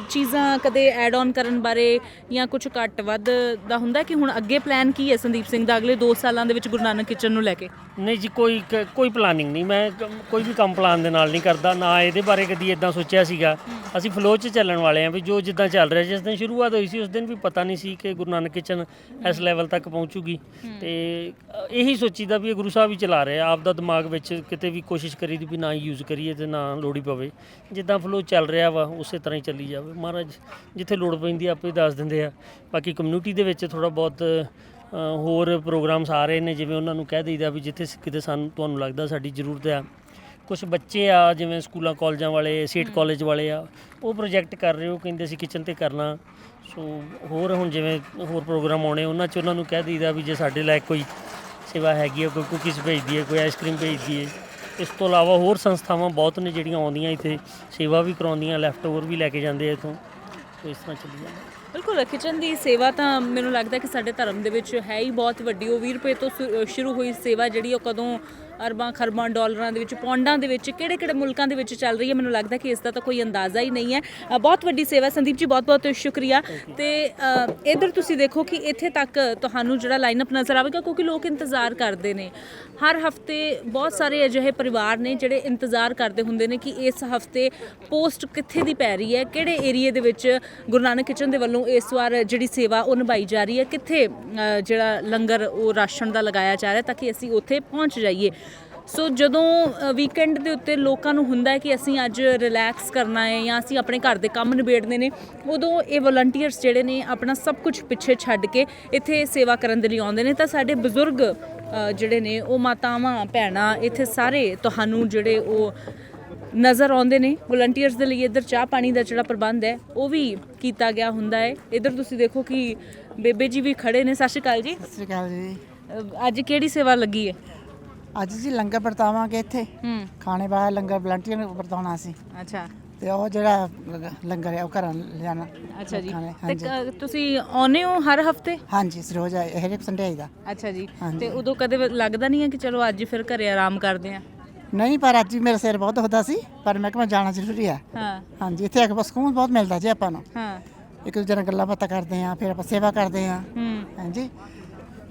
ਚੀਜ਼ਾਂ ਕਦੇ ਐਡ ਆਨ ਕਰਨ ਬਾਰੇ ਜਾਂ ਕੁਝ ਘੱਟ ਵੱਧ ਦਾ ਹੁੰਦਾ ਕਿ ਹੁਣ ਅੱਗੇ ਪਲਾਨ ਕੀ ਹੈ ਸੰਦੀਪ ਸਿੰਘ ਦਾ ਅਗਲੇ 2 ਸਾਲਾਂ ਦੇ ਵਿੱਚ ਗੁਰੂ ਨਾਨਕ ਕਿਚਨ ਨੂੰ ਲੈ ਕੇ? ਨਹੀਂ ਜੀ ਕੋਈ ਕ- ਕੋਈ ਪਲਾਨਿੰਗ ਨਹੀਂ। ਮੈਂ ਕ- ਕੋਈ ਵੀ ਕੰਮ ਪਲਾਨ ਦੇ ਨਾਲ ਨਹੀਂ ਕਰਦਾ ਨਾ ਇਹਦੇ ਬਾਰੇ ਕਦੀ ਇਦਾਂ ਸੋਚਿਆ ਸੀਗਾ। ਅਸੀਂ ਫਲੋ 'ਚ ਚੱਲਣ ਵਾਲੇ ਹਾਂ ਵੀ ਜੋ ਜਿੱਦਾਂ ਚੱਲ ਰਿਹਾ ਜਿਸ ਦਿਨ ਸ਼ੁਰੂਆਤ ਹੋਈ ਸੀ ਉਸ ਦਿਨ ਵੀ ਪਤਾ ਨਹੀਂ ਸੀ ਕਿ ਗੁਰੂ ਨਾਨਕ ਕਿਚਨ ਇਸ ਲੈਵਲ ਤੱਕ ਪਹੁੰਚੂਗੀ। ਤੇ ਅ, ਇਹੀ ਸੋਚੀਦਾ ਵੀ ਇਹ ਗੁਰੂ ਸਾਹਿਬ ਹੀ ਚਲਾ ਰਹੇ। ਆ ਆਪ ਦਾ ਦਿਮਾਗ ਵਿੱਚ ਕਿਤੇ ਵੀ ਕੋਸ਼ਿਸ਼ ਕਰੀਦੀ ਵੀ ਨਾ ਯੂਜ਼ ਕਰੀਏ ਤੇ ਨਾ ਲੋੜੀ ਪਵੇ। ਜਿੱਦਾਂ ਫਲੋ ਚੱਲ ਰਿਹਾ ਵਾ ਉਸੇ ਤਰ੍ਹਾਂ ਹੀ ਚੱਲੀ ਜਾਵੇ। ਮਹਾਰਾਜ ਜਿੱਥੇ ਲੋੜ ਪੈਂਦੀ ਆ ਆਪੇ ਦੱਸ ਦਿੰਦੇ ਆ। ਬਾਕੀ ਕਮਿਊਨਿਟੀ ਦੇ ਵਿੱਚ ਥੋੜਾ ਬਹੁਤ ਅ, ਹੋਰ ਪ੍ਰੋਗਰਾਮਸ ਆ ਰਹੇ ਨੇ ਜਿਵੇਂ ਉਹਨਾਂ ਨੂੰ ਕਹਿ ਦਈਦਾ ਵੀ ਜਿੱਥੇ ਸ- ਕਿਤੇ ਸਾਨੂੰ ਤੁਹਾਨੂੰ ਲੱਗਦਾ ਸਾਡੀ ਜ਼ਰੂਰਤ ਆ। ਕੁਝ ਬੱਚੇ ਆ ਜਿਵੇਂ ਸਕੂਲਾਂ ਕਾਲਜਾਂ ਵਾਲੇ ਸੀਟ ਕਾਲਜ ਵਾਲੇ ਆ ਉਹ ਪ੍ਰੋਜੈਕਟ ਕਰ ਰਹੇ ਉਹ ਕਹਿੰਦੇ ਸੀ ਕਿਚਨ ਤੇ ਕਰਨਾ। ਸੋ ਹੋਰ ਹੁਣ ਜਿਵੇਂ ਹੋਰ ਪ੍ਰੋਗਰਾਮ ਆਉਣੇ ਉਹਨਾਂ 'ਚ ਉਹਨਾਂ ਨੂੰ ਕਹਿ ਦਈਦਾ ਵੀ ਜੇ ਸਾਡੇ ਲਾਇਕ ਕੋਈ ਸੇਵਾ ਹੈਗੀ ਹੈ ਕੋਈ ਕੁਕੀਜ਼ ਭੇਜ ਦਈਏ ਕੋਈ ਆਈਸਕ੍ਰੀਮ ਭੇਜ ਦਈਏ ਇਸ ਤੋਂ ਇਲਾਵਾ ਹੋਰ ਸੰਸਥਾਵਾਂ ਬਹੁਤ ਨੇ ਜਿਹੜੀਆਂ ਆਉਂਦੀਆਂ ਇੱਥੇ, ਸੇਵਾ ਵੀ ਕਰਾਉਂਦੀਆਂ ਲੈਫਟ ਓਵਰ ਵੀ ਲੈ ਕੇ ਜਾਂਦੇ ਆ ਇੱਥੋਂ। ਇਸ ਤਰ੍ਹਾਂ ਚੱਲੀ ਜਾਂਦਾ। ਬਿਲਕੁਲ ਕਿਚਨ ਦੀ ਸੇਵਾ ਤਾਂ ਮੈਨੂੰ ਲੱਗਦਾ ਕਿ ਸਾਡੇ ਧਰਮ ਦੇ ਵਿੱਚ ਹੈ ਹੀ ਬਹੁਤ ਵੱਡੀ। ਉਹ 20 ਰੁਪਏ ਤੋਂ ਸ਼ੁ- ਸ਼ੁਰੂ ਹੋਈ ਸੇਵਾ ਜਿਹੜੀ ਉਹ ਕਦੋਂ ਅਰਬਾਂ ਖਰਬਾਂ ਡਾਲਰਾਂ ਦੇ ਵਿੱਚ ਪੌਂਡਾਂ ਦੇ ਵਿੱਚ ਕਿਹੜੇ ਕਿਹੜੇ ਮੁਲਕਾਂ ਦੇ ਵਿੱਚ ਚੱਲ ਰਹੀ ਹੈ? ਮੈਨੂੰ ਲੱਗਦਾ ਕਿ ਇਸ ਦਾ ਤਾਂ ਕੋਈ ਅੰਦਾਜ਼ਾ ਹੀ ਨਹੀਂ ਹੈ। ਬਹੁਤ ਵੱਡੀ ਸੇਵਾ ਸੰਦੀਪ ਜੀ ਬਹੁਤ ਬਹੁਤ ਸ਼ੁਕਰੀਆ। ਤੇ ਅ, ਇੱਧਰ ਤੁਸੀਂ ਦੇਖੋ ਕਿ ਇੱਥੇ ਤੱਕ ਤੁਹਾਨੂੰ ਜਿਹੜਾ ਲਾਈਨਅਪ ਨਜ਼ਰ ਆਵੇਗਾ ਕਿਉਂਕਿ ਲੋਕ ਇੰਤਜ਼ਾਰ ਕਰਦੇ ਨੇ। ਹਰ ਹਫ਼ਤੇ ਬਹੁਤ ਸਾਰੇ ਅਜਿਹੇ ਪਰਿਵਾਰ ਨੇ ਜਿਹੜੇ ਇੰਤਜ਼ਾਰ ਕਰਦੇ ਹੁੰਦੇ ਨੇ ਕਿ ਇਸ ਹਫ਼ਤੇ ਪੋਸਟ ਕਿੱਥੇ ਦੀ ਪੈ ਰਹੀ ਹੈ ਕਿਹੜੇ ਏਰੀਏ ਦੇ ਵਿੱਚ ਗੁਰੂ ਨਾਨਕ ਕਿਚਨ ਦੇ ਵੱਲੋਂ ਇਸ ਵਾਰ ਜਿਹੜੀ ਸੇਵਾ ਉਹ ਨਿਭਾਈ ਜਾ ਰਹੀ ਹੈ ਕਿੱਥੇ ਜਿਹੜਾ ਲੰਗਰ ਉਹ ਰਾਸ਼ਨ ਦਾ ਲਗਾਇਆ ਜਾ ਰਿਹਾ ਤਾਂ ਕਿ ਅਸੀਂ ਉੱਥੇ ਪਹੁੰਚ ਜਾਈਏ। ਸੋ ਜਦੋਂ ਵੀਕਐਂਡ ਦੇ ਉੱਤੇ ਲੋਕਾਂ ਨੂੰ ਹੁੰਦਾ ਹੈ ਕਿ ਅਸੀਂ ਅੱਜ ਰਿਲੈਕਸ ਕਰਨਾ ਹੈ ਜਾਂ ਅਸੀਂ ਆਪਣੇ ਘਰ ਦੇ ਕੰਮ ਨਿਬੇੜਨੇ ਨੇ ਉਦੋਂ ਇਹ ਵਲੰਟੀਅਰਸ ਜਿਹੜੇ ਨੇ ਆਪਣਾ ਸਭ ਕੁਝ ਪਿੱਛੇ ਛੱਡ ਕੇ ਇੱਥੇ ਸੇਵਾ ਕਰਨ ਦੇ ਲਈ ਆਉਂਦੇ ਨੇ। ਤਾਂ ਸਾਡੇ ਬਜ਼ੁਰਗ ਜਿਹੜੇ ਨੇ ਉਹ ਮਾਤਾਵਾਂ ਭੈਣਾਂ ਇੱਥੇ ਸਾਰੇ ਤੁਹਾਨੂੰ ਜਿਹੜੇ ਉਹ ਨਜ਼ਰ ਆਉਂਦੇ ਨੇ। ਵਲੰਟੀਅਰਸ ਦੇ ਲਈ ਇੱਧਰ ਚਾਹ ਪਾਣੀ ਦਾ ਜਿਹੜਾ ਪ੍ਰਬੰਧ ਹੈ ਉਹ ਵੀ ਕੀਤਾ ਗਿਆ ਹੁੰਦਾ ਹੈ। ਇੱਧਰ ਤੁਸੀਂ ਦੇਖੋ ਕਿ ਬੇਬੇ ਜੀ ਵੀ ਖੜੇ ਨੇ। ਸਤਿ ਸ਼੍ਰੀ ਅਕਾਲ ਜੀ। ਸਤਿ ਸ਼੍ਰੀ ਅਕਾਲ ਜੀ। ਅੱਜ ਕਿਹੜੀ ਸੇਵਾ ਲੱਗੀ ਹੈ? ਅੱਜ ਜੀ ਲੰਗਰ ਵਰਤਾਵਾਂਗੇ ਇੱਥੇ। ਹੂੰ। ਖਾਣੇ ਬਾਅਦ ਲੰਗਰ ਵਲੰਟੀਅਰ ਨੂੰ ਵਰਤਾਉਣਾ ਸੀ। ਅੱਛਾ। ਤੇ ਉਹ ਜਿਹੜਾ ਲੰਗਰ ਹੈ ਉਹ ਘਰਾਂ ਲਿਜਾਣਾ ਅੱਛਾ ਜੀ। ਖਾਣੇ, ਤੇ ਹਾਂਜੀ। ਕ- ਤੁਸੀਂ ਆਉਨੇ ਹੋ ਹਰ ਹਫ਼ਤੇ? ਹਾਂਜੀ ਸ- ਰੋਜ਼ ਆਏ ਹਰੇਕ ਸੰਡੇ ਆਈਦਾ। ਅੱਛਾ ਜੀ। ਹਾਂਜੀ। ਤੇ ਉਦੋਂ ਕਦੇ ਵ- ਲੱਗਦਾ ਨਹੀਂ ਹੈ ਕਿ ਚਲੋ ਅੱਜ ਫਿਰ ਘਰੇ ਆਰਾਮ ਕਰਦੇ ਆ ਨਹੀਂ ਪਰ ਅੱਜ ਵੀ ਮੇਰਾ ਸਿਰ ਬਹੁਤ ਹੁੰਦਾ ਸੀ ਪਰ ਮੈਂ ਕਿਹਾ ਮੈਂ ਜਾਣਾ ਜ਼ਰੂਰੀ ਆ ਹਾਂ। ਹਾਂਜੀ ਇੱਥੇ ਆ ਕੇ ਬਸ ਸਕੂਨ ਬਹੁਤ ਮਿਲਦਾ ਜੀ ਆਪਾਂ ਨੂੰ। ਹਾਂ। ਇੱਕ ਦੂਜੇ ਨਾਲ ਗੱਲਾਂ ਬਾਤਾਂ ਕਰਦੇ ਆ ਫਿਰ ਆਪਾਂ ਸੇਵਾ ਕਰਦੇ ਆ ਹੂੰ। ਹਾਂਜੀ।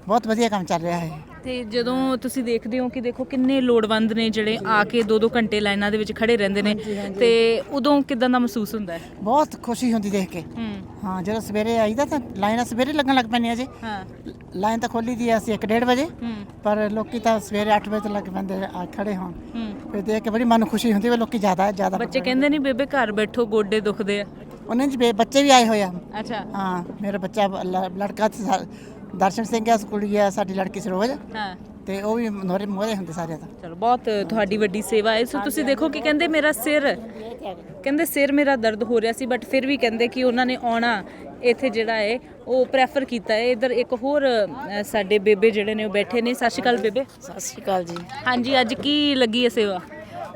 ਬਹੁਤ ਵਧੀਆ ਕੰਮ ਚੱਲ ਰਿਹਾ ਹੈ। ਤੇ ਜਦੋਂ ਤੁਸੀਂ ਦੇਖਦੇ ਹੋ ਕਿ ਦੇਖੋ ਕਿੰਨੇ ਲੋੜਵੰਦ ਨੇ ਜਿਹੜੇ ਆ ਕੇ 2-2 ਘੰਟੇ ਲਾਈਨਾਂ ਦੇ ਵਿੱਚ ਖੜੇ ਰਹਿੰਦੇ ਨੇ ਤੇ ਉਦੋਂ ਕਿਦਾਂ ਦਾ ਮਹਿਸੂਸ ਹੁੰਦਾ ਹੈ? ਬਹੁਤ ਖੁਸ਼ੀ ਹੁੰਦੀ ਦੇਖ ਕੇ। ਹੂੰ। ਜਦੋਂ ਸਵੇਰੇ ਆਈਦਾ ਤਾਂ ਲਾਈਨਾਂ ਸਵੇਰੇ ਲੱਗਣ ਲੱਗ ਪੈਂਦੀਆਂ ਜੀ। ਹਾਂ। ਲਾਈਨ ਤਾਂ ਖੋਲੀ ਦੀ ਅਸੀਂ 1:30 ਵਜੇ ਹੂੰ। ਪਰ ਲੋਕੀ ਤਾਂ ਸਵੇਰੇ 8 ਵਜੇ ਤੋਂ ਲੱਗ ਪੈਂਦੇ ਆ ਖੜੇ ਹੋਣ। ਹੂੰ। ਫਿਰ ਦੇਖ ਕੇ ਬੜੀ ਮਨ ਖੁਸ਼ੀ ਹੁੰਦੀ ਵੀ ਲੋਕੀ ਜ਼ਿਆਦਾ ਜ਼ਿਆਦਾ ਬੱਚੇ ਕਹਿੰਦੇ ਨਹੀਂ ਬੇਬੇ ਘਰ ਬੈਠੋ ਗੋਡੇ ਦੁਖਦੇ ਆ। ਉਹਨਾਂ ਬੇ- ਬੱਚੇ ਵੀ ਆਏ ਹੋਏ ਆ। ਅੱਛਾ। ਹਾਂ ਮੇਰਾ ਬੱਚਾ ਲੜਕਾ ਦਰਸ਼ਨ ਸਿੰਘ ਆ ਸਕੂਲੀ ਆ ਸਾਡੀ ਲੜਕੀ ਸਰੋਜ। ਹਾਂ। ਤੇ ਉਹ ਵੀ ਮੋਰੇ ਮੋਰੇ ਹੁੰਦੇ ਸਾਰਿਆਂ ਦਾ ਚਲੋ ਬਹੁਤ ਤੁਹਾਡੀ ਵੱਡੀ ਸੇਵਾ ਹੈ। ਸੋ ਤੁਸੀਂ ਦੇਖੋ ਕਿ ਕਹਿੰਦੇ ਮੇਰਾ ਸਿਰ ਕਹਿੰਦੇ ਸਿਰ ਮੇਰਾ ਦਰਦ ਹੋ ਰਿਹਾ ਸੀ ਬਟ ਫਿਰ ਵੀ ਕਹਿੰਦੇ ਕਿ ਉਹਨਾਂ ਨੇ ਆਉਣਾ ਇੱਥੇ ਜਿਹੜਾ ਹੈ ਉਹ ਪ੍ਰੈਫਰ ਕੀਤਾ ਹੈ। ਇਧਰ ਇੱਕ ਹੋਰ ਅ, ਸਾਡੇ ਬੇਬੇ ਜਿਹੜੇ ਨੇ ਉਹ ਬੈਠੇ ਨੇ। ਸਤਿ ਸ਼੍ਰੀ ਅਕਾਲ ਬੇਬੇ। ਸਤਿ ਸ਼੍ਰੀ ਅਕਾਲ ਜੀ। ਹਾਂਜੀ ਅੱਜ ਕੀ ਲੱਗੀ ਹੈ ਸੇਵਾ?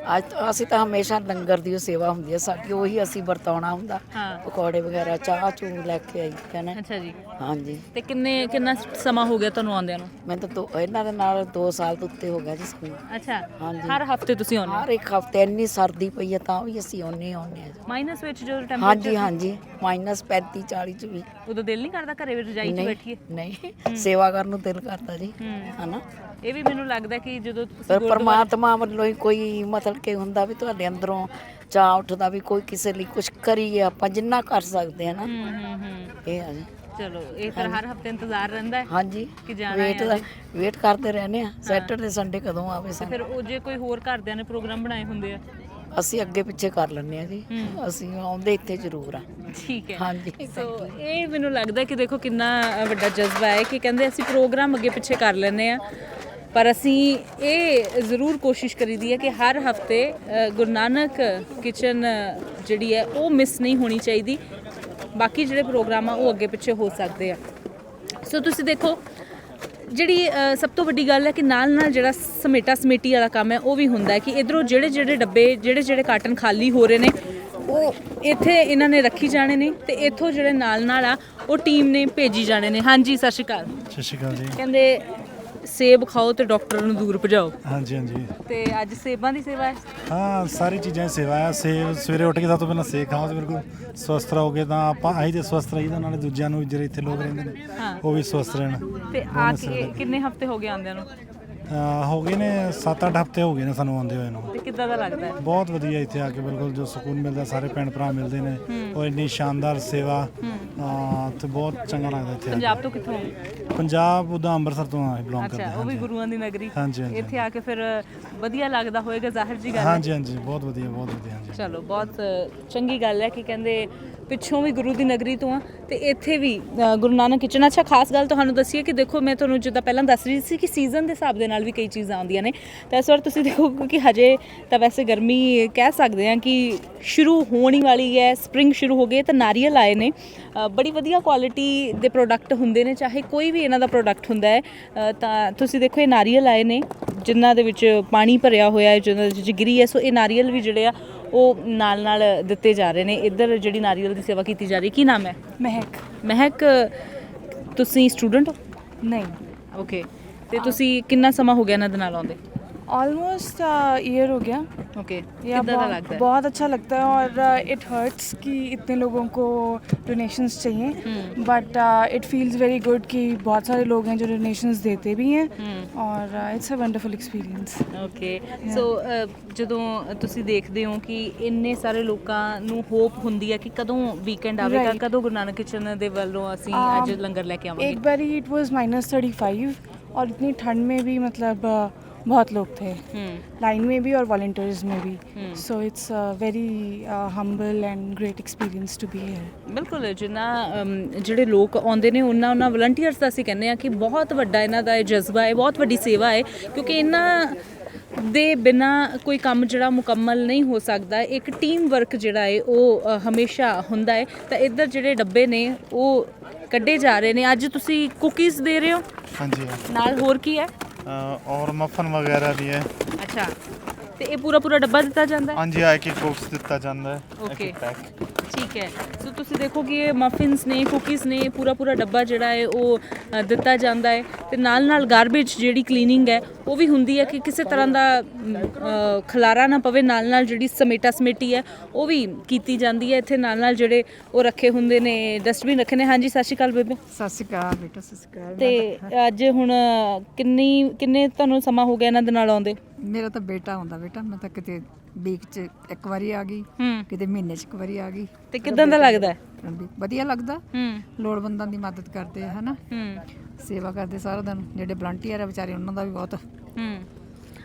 ਅੱਜ ਅਸੀਂ ਤਾਂ ਹਮੇਸ਼ਾ ਲੰਗਰ ਦੀ ਓ ਸੇਵਾ ਹੁੰਦੀ ਹੈ ਸਾਡੀ ਉਹੀ ਅਸੀਂ ਵਰਤਾਉਣਾ ਹੁੰਦਾ। ਹਾਂ। ਪਕੌੜੇ ਵਗੈਰਾ ਚਾਹ ਚੂ ਲੈ ਕੇ ਆਈ ਕਹਿੰਦੇ ਅੱਛਾ ਜੀ। ਹਾਂਜੀ। ਤੇ ਕਿੰਨੇ ਕਿੰਨਾ ਸਮਾਂ ਹੋ ਗਿਆ ਤੁਹਾਨੂੰ ਆਉਂਦਿਆਂ ਨੂੰ? ਮੈਂ ਤਾਂ ਦੋ ਇਹਨਾਂ ਦੇ ਨਾਲ 2 ਸਾਲ ਤੋਂ ਉੱਤੇ ਹੋ ਗਿਆ ਜੀ ਸਾਨੂੰ ਅੱਛਾ। ਹਾਂਜੀ। ਹਰ ਹਫ਼ਤੇ ਤੁਸੀਂ ਆਉਂਦੇ ਹਰ ਇੱਕ ਹਫ਼ਤੇ ਇੰਨੀ ਸਰਦੀ ਪਈ ਹੈ ਤਾਂ ਵੀ ਅਸੀਂ ਆਉਂਦੇ ਹੀ ਆਉਂਦੇ ਹਾਂ ਜੀ। ਮਾਈਨਸ ਵਿੱਚ ਜਦੋਂ ਹਾਂਜੀ ਟੈਂਪਰੇਚਰ ਹਾਂਜੀ। ਮਾਈਨਸ 35 40 ਚ ਵੀ। ਉਦੋਂ ਦਿਲ ਨਹੀਂ ਕਰਦਾ ਘਰੇ ਵਿੱਚ ਰਜਾਈ 'ਚ ਨਹੀਂ ਬੈਠੀਏ? ਨਹੀਂ। ਸੇਵਾ ਕਰਨ ਨੂੰ ਦਿਲ ਕਰਦਾ ਜੀ ਹੂੰ। ਹਨਾ ਇਹ ਵੀ ਮੈਨੂੰ ਲੱਗਦਾ ਕਿ ਜਦੋਂ ਤੁਸੀਂ ਪਰ ਪਰਮਾਤਮਾ ਵੱਲੋਂ ਹੀ ਕੋਈ ਮਤਲਬ ਕਿ ਹੁੰਦਾ ਵੀ ਤੁਹਾਡੇ ਅੰਦਰੋਂ ਚਾਹ ਉੱਠਦਾ ਵੀ ਕੋਈ ਕਿਸੇ ਲਈ ਕੁਝ ਕਰੀਏ ਆਪਾਂ ਜਿੰਨਾ ਕਰ ਸਕਦੇ ਹਾਂ ਨਾ। ਹੂੰ ਹੂੰ ਹੂੰ। ਇਹ ਆ ਜੀ। ਚਲੋ ਇਹ ਫਿਰ ਹਰ ਹਫ਼ਤੇ ਇੰਤਜ਼ਾਰ ਰਹਿੰਦਾ ਹੈ ਹਾਂਜੀ। ਕਿ ਜਾਣਾ ਵੇਟ ਦਾ ਵੇਟ ਕਰਦੇ ਰਹਿੰਦੇ ਆ। ਸੈਟਰਡੇ ਸੰਡੇ ਕਦੋਂ ਆਵੇ ਤੇ ਸਾਨੂੰ? ਫਿਰ ਉਹ ਜੇ ਕੋਈ ਹੋਰ ਘਰਦਿਆਂ ਨੇ ਪ੍ਰੋਗਰਾਮ ਬਣਾਏ ਹੁੰਦੇ ਆ? ਅਸੀਂ ਅੱਗੇ ਪਿੱਛੇ ਕਰ ਲੈਂਦੇ ਆ ਜੀ। ਹੂੰ। ਅਸੀਂ ਆਉਂਦੇ ਇੱਥੇ ਜ਼ਰੂਰ ਆ। ਠੀਕ ਹੈ। ਹਾਂਜੀ। ਸੋ ਇਹ ਮੈਨੂੰ ਲੱਗਦਾ ਕਿ ਦੇਖੋ ਕਿੰਨਾ ਅ, ਵੱਡਾ ਜਜ਼ਬਾ ਹੈ ਕਿ ਕਹਿੰਦੇ ਅਸੀਂ ਪ੍ਰੋਗਰਾਮ ਅੱਗੇ ਪਿੱਛੇ ਕਰ ਲੈਂਦੇ ਆ। ਪਰ ਅਸੀਂ ਇਹ ਜ਼ਰੂਰ ਕੋਸ਼ਿਸ਼ ਕਰੀਦੀ ਹੈ ਕਿ ਹਰ ਹਫ਼ਤੇ ਗੁਰੂ ਨਾਨਕ ਕਿਚਨ ਜਿਹੜੀ ਹੈ ਉਹ ਮਿਸ ਨਹੀਂ ਹੋਣੀ ਚਾਹੀਦੀ। ਬਾਕੀ ਜਿਹੜੇ ਪ੍ਰੋਗਰਾਮ ਆ ਉਹ ਅੱਗੇ ਪਿੱਛੇ ਹੋ ਸਕਦੇ ਆ। ਸੋ ਤੁਸੀਂ ਦੇਖੋ ਜਿਹੜੀ ਸਭ ਤੋਂ ਵੱਡੀ ਗੱਲ ਹੈ ਕਿ ਨਾਲ ਨਾਲ ਜਿਹੜਾ ਸਮੇਟਾ ਸਮੇਟੀ ਵਾਲਾ ਕੰਮ ਹੈ ਉਹ ਵੀ ਹੁੰਦਾ ਹੈ ਕਿ ਇਧਰੋਂ ਜਿਹੜੇ ਜਿਹੜੇ ਡੱਬੇ ਜਿਹੜੇ ਜਿਹੜੇ ਕਾਰਟਨ ਖਾਲੀ ਹੋ ਰਹੇ ਨੇ ਉਹ ਇੱਥੇ ਇਹਨਾਂ ਨੇ ਰੱਖੀ ਜਾਣੇ ਨੇ ਤੇ ਇੱਥੋਂ ਜਿਹੜੇ ਨਾਲ ਨਾਲ ਆ ਉਹ ਟੀਮ ਨੇ ਭੇਜੀ ਜਾਣੇ ਨੇ। ਹਾਂਜੀ ਸਤਿ ਸ਼੍ਰੀ ਅਕਾਲ। ਸਤਿ ਸ਼੍ਰੀ ਅਕਾਲ ਜੀ। ਕਹਿੰਦੇ ਸੇਬ ਖਾਓ ਤੇ ਡਾਕਟਰ ਨੂੰ ਦੂਰ ਭਜਾਓ। ਹਾਂਜੀ ਹਾਂਜੀ। ਤੇ ਅੱਜ ਸੇਬਾਂ ਦੀ ਸੇਵਾ ਹੈ? ਹਾਂ ਸਾਰੀ ਚੀਜ਼ਾਂ ਦੀ ਸੇਵਾ ਹੈ। ਸੇਵ ਸਵੇਰੇ ਉੱਠ ਕੇ ਸਭ ਤੋਂ ਪਹਿਲਾਂ ਸੇਬ ਖਾਓ ਤੇ ਬਿਲਕੁਲ ਸਵਸਥ ਰਹੋਗੇ ਤਾਂ ਆਪਾਂ ਆਹੀ ਤੇ ਸਵਸਥ ਰਹੀਦਾ ਨਾਲੇ ਦੂਜਿਆਂ ਨੂੰ ਜਿਹੜੇ ਇੱਥੇ ਲੋਕ ਰਹਿੰਦੇ ਨੇ ਹਾਂ। ਉਹ ਵੀ ਸਵਸਥ ਰਹਿਣ। ਤੇ ਆ ਕੇ ਕਿੰਨੇ ਹਫ਼ਤੇ ਹੋ ਗਏ ਆਉਂਦਿਆਂ ਨੂੰ? ਅਹ ਹੋ ਗਏ ਨੇ 7-8 ਹਫ਼ਤੇ ਹੋ ਗਏ ਨੇ ਸਾਨੂੰ ਆਉਂਦੇ ਹੋਏ ਨੂੰ। ਤੇ ਕਿੱਦਾਂ ਦਾ ਲੱਗਦਾ ਹੈ? ਬਹੁਤ ਵਧੀਆ ਇੱਥੇ ਆ ਕੇ ਬਿਲਕੁਲ ਜੋ ਸਕੂਨ ਮਿਲਦਾ ਸਾਰੇ ਭੈਣ ਭਰਾ ਮਿਲਦੇ ਨੇ। ਔਰ ਇੰਨੀ ਸ਼ਾਨਦਾਰ ਸੇਵਾ ਅਹ ਤੇ ਬਹੁਤ ਚੰਗਾ ਲੱਗਦਾ ਇੱਥੇ ਆ ਕੇ। ਪੰਜਾਬ ਤੋਂ ਕਿੱਥੋਂ? ਪੰਜਾਬ ਉਹਦਾ ਅੰਮ੍ਰਿਤਸਰ ਤੋਂ ਆ ਬਿਲੋਂਗ ਕਰਦੇ ਅੱਛਾ ਉਹ ਵੀ ਹਾਂ ਗੁਰੂਆਂ ਦੀ ਨਗਰੀ। ਹਾਂਜੀ ਹਾਂਜੀ ਇੱਥੇ ਆ ਕੇ ਫਿਰ ਵਧੀਆ ਲੱਗਦਾ ਹੋਏਗਾ ਜ਼ਾਹਿਰ ਜੀ ਗੱਲ ਹੈ। ਹਾਂਜੀ ਹਾਂਜੀ ਬਹੁਤ ਵਧੀਆ ਬਹੁਤ ਵਧੀਆ ਹਾਂਜੀ। ਚਲੋ ਬਹੁਤ ਚੰਗੀ ਗੱਲ ਹੈ ਕਿ ਕਹਿੰਦੇ ਪਿੱਛੋਂ ਵੀ ਗੁਰੂ ਦੀ ਨਗਰੀ ਤੋਂ ਆ ਤੇ ਇੱਥੇ ਵੀ ਅ, ਗੁਰੂ ਨਾਨਕ ਕਿਚਨ ਅੱਛਾ ਖਾਸ ਗੱਲ ਤੁਹਾਨੂੰ ਦੱਸੀਏ ਕਿ ਦੇਖੋ ਮੈਂ ਤੁਹਾਨੂੰ ਜਿੱਦਾਂ ਪਹਿਲਾਂ ਦੱਸ ਰਹੀ ਸੀ ਕਿ ਸੀਜ਼ਨ ਦੇ ਹਿਸਾਬ ਦੇ ਨਾਲ ਵੀ ਕਈ ਚੀਜ਼ਾਂ ਆਉਂਦੀਆਂ ਨੇ। ਤਾਂ ਇਸ ਵਾਰ ਤੁਸੀਂ ਦੇਖੋ ਕਿਉਂਕਿ ਹਜੇ ਤਾਂ ਵੈਸੇ ਗਰਮੀ ਕਹਿ ਸਕਦੇ ਆ ਕਿ ਸ਼ੁਰੂ ਹੋਣੀ ਵਾਲੀ ਹੈ ਸਪ੍ਰਿੰਗ ਸ਼ੁਰੂ ਹੋ ਗਈ ਤਾਂ ਨਾਰੀਅਲ ਆਏ ਨੇ। ਅ, ਬੜੀ ਵਧੀਆ ਕੁਆਲਿਟੀ ਦੇ ਪ੍ਰੋਡਕਟ ਹੁੰਦੇ ਨੇ ਚਾਹੇ ਕੋਈ ਵੀ ਇਹਨਾਂ ਦਾ ਪ੍ਰੋਡਕਟ ਹੁੰਦਾ ਹੈ। ਅ, ਤਾਂ ਤੁਸੀਂ ਦੇਖੋ ਇਹ ਨਾਰੀਅਲ ਆਏ ਨੇ। ਜਿਨ੍ਹਾਂ ਦੇ ਵਿੱਚ ਪਾਣੀ ਭਰਿਆ ਹੋਇਆ ਹੈ ਜਿਨ੍ਹਾਂ ਦੇ ਵਿੱਚ ਗਿਰੀ ਹੈ ਸੋ ਇਹ ਨਾਰੀਅਲ ਵੀ ਜਿਹੜੇ ਆ ਉਹ ਨਾਲ ਨਾਲ ਦਿੱਤੇ ਜਾ ਰਹੇ ਨੇ। ਇੱਧਰ ਜਿਹੜੀ ਨਾਰੀਅਲ ਦੀ ਸੇਵਾ ਕੀਤੀ ਜਾ ਰਹੀ ਕੀ ਨਾਮ ਹੈ? ਮਹਿਕ। ਮਹਿਕ ਤੁਸੀਂ ਸਟੂਡੈਂਟ ਹੋ? ਨਹੀਂ। ਓਕੇ ਤੇ ਤੁਸੀਂ ਕਿੰਨਾ ਸਮਾਂ ਹੋ ਗਿਆ ਇਹਨਾਂ ਦੇ ਨਾਲ ਆਉਂਦੇ? ऑलमोस्ट ईयर हो गया ਓਕੇ या ਕਿੱਦਾਂ ਦਾ बहुत, ਲੱਗਦਾ ਹੈ बहुत अच्छा लगता है और इट हर्ट्स कि इतने लोगों को डोनेशंस चाहिए but it feels very good कि बहुत सारे लोग हैं जो डोनेशंस देते भी हैं और it's a wonderful experience okay so ਜਦੋਂ ਤੁਸੀਂ ਦੇਖਦੇ ਹੋ ਕਿ ਇੰਨੇ ਸਾਰੇ ਲੋਕਾਂ ਨੂੰ ਹੋਪ ਹੁੰਦੀ ਹੈ ਕਿ ਕਦੋਂ ਵੀਕਐਂਡ ਆਵੇਗਾ Right. ਕਦੋਂ ਗੁਰੂ ਨਾਨਕ ਕਿਚਨ ਦੇ ਵੱਲੋਂ ਅਸੀਂ Um, ਅੱਜ ਲੰਗਰ ਲੈ ਕੇ ਆਵਾਂਗੇ एक बारी it was minus thirty five और इतनी ठंड में भी मतलब uh, बहुत लोग थे ਹੂੰ लाइन में भी और वॉल्टियर्स में भी Hmm. So it's very humble and great experience to be here ਬਿਲਕੁਲ ਜਿੰਨਾ ਅਮ, ਜਿਹੜੇ ਲੋਕ ਆਉਂਦੇ ਨੇ ਉਹਨਾਂ ਉਹਨਾਂ ਵਲੰਟੀਅਰਸ ਦਾ ਅਸੀਂ ਕਹਿੰਦੇ ਆ ਕਿ ਬਹੁਤ ਵੱਡਾ ਇਹਨਾਂ ਦਾ ਇਹ ਜਜ਼ਬਾ ਹੈ ਬਹੁਤ ਵੱਡੀ ਸੇਵਾ ਹੈ ਕਿਉਂਕਿ ਇਹਨਾਂ ਦੇ ਬਿਨਾ ਕੋਈ ਕੰਮ ਜਿਹੜਾ ਮੁਕੰਮਲ ਨਹੀਂ ਹੋ ਸਕਦਾ ਇੱਕ ਟੀਮ ਵਰਕ ਜਿਹੜਾ ਹੈ ਉਹ ਅ, ਹਮੇਸ਼ਾ ਹੁੰਦਾ ਹੈ ਤਾਂ ਇੱਧਰ ਜਿਹੜੇ ਡੱਬੇ ਨੇ ਉਹ ਕੱਢੇ ਜਾ ਰਹੇ ਨੇ ਅੱਜ ਤੁਸੀਂ ਕੁਕੀਜ਼ ਦੇ ਰਹੇ ਹੋ ਹਾਂਜੀ ਨਾਲ ਹੋਰ ਕੀ ਹੈ ਅ, ਔਰ ਮੱਫਨ ਵਗੈਰਾ ਵੀ ਹੈ। ਤੇ ਇਹ ਪੂਰਾ ਪੂਰਾ ਡੱਬਾ ਦਿੱਤਾ ਜਾਂਦਾ ਹੈ? ਹਾਂਜੀ ਆ ਕੇ ਕੋਕਸ ਦਿੱਤਾ ਜਾਂਦਾ ਹੈ Okay. ਇੱਕ ਪੈਕ ਠੀਕ ਹੈ। ਸੋ ਤੁਸੀਂ ਦੇਖੋ ਕਿ ਇਹ ਮਫਿਨਸ ਨੇ ਕੁਕੀਜ਼ ਨੇ ਪੂਰਾ ਪੂਰਾ ਡੱਬਾ ਜਿਹੜਾ ਹੈ ਉਹ ਅ, ਦਿੱਤਾ ਜਾਂਦਾ ਹੈ। ਤੇ ਨਾਲ ਨਾਲ ਗਾਰਬੇਜ ਜਿਹੜੀ ਕਲੀਨਿੰਗ ਹੈ ਉਹ ਵੀ ਹੁੰਦੀ ਹੈ ਕਿ ਕਿਸੇ ਤਰ੍ਹਾਂ ਦਾ ਮ, ਅ, ਖਲਾਰਾ ਨਾ ਪਵੇ ਨਾਲ ਨਾਲ ਜਿਹੜੀ ਸਮੇਟਾ ਸਮੇਟੀ ਹੈ ਉਹ ਵੀ ਕੀਤੀ ਜਾਂਦੀ ਹੈ। ਇੱਥੇ ਨਾਲ ਨਾਲ ਜਿਹੜੇ ਉਹ ਰੱਖੇ ਹੁੰਦੇ ਨੇ ਡਸਟਬਿਨ ਰੱਖੇ ਨੇ। ਹਾਂਜੀ ਸਤਿ ਸ਼੍ਰੀ ਅਕਾਲ ਬੇਬੇ। ਸਤਿ ਸ਼੍ਰੀ ਅਕਾਲ ਬੇਟਾ ਸਤਿ ਸ਼੍ਰੀ ਅਕਾਲ। ਤੇ ਅੱਜ ਹੁਣ ਕਿੰਨੀ ਕਿੰਨੇ ਤੁਹਾਨੂੰ ਸਮਾਂ ਹੋ ਗਿਆ ਇਹਨਾਂ ਦੇ ਨਾਲ ਆਉਂਦੇ? ਮੇਰਾ ਤਾਂ ਬੇਟਾ ਹੁੰਦਾ ਬੇਟਾ। ਮੈਂ ਤਾਂ ਕਿਤੇ ਵੀਕ 'ਚ ਇੱਕ ਵਾਰੀ ਆ ਗਈ ਹੂੰ। ਕਿਤੇ ਮਹੀਨੇ 'ਚ ਇੱਕ ਵਾਰੀ ਆ ਗਈ। ਤੇ ਕਿਦਾਂ ਦਾ ਲੱਗਦਾ? ਵੀ ਵਧੀਆ ਲੱਗਦਾ। ਹੂੰ। ਲੋੜਵੰਦਾਂ ਦੀ ਮਦਦ ਕਰਦੇ ਆ ਹਨਾ? ਹੂੰ। ਸੇਵਾ ਕਰਦੇ ਸਾਰਾ ਦਿਨ ਜਿਹੜੇ ਵਲੰਟੀਅਰ ਆ ਵਿਚਾਰੇ ਉਹਨਾਂ ਦਾ ਵੀ ਬਹੁਤ। ਹੂੰ।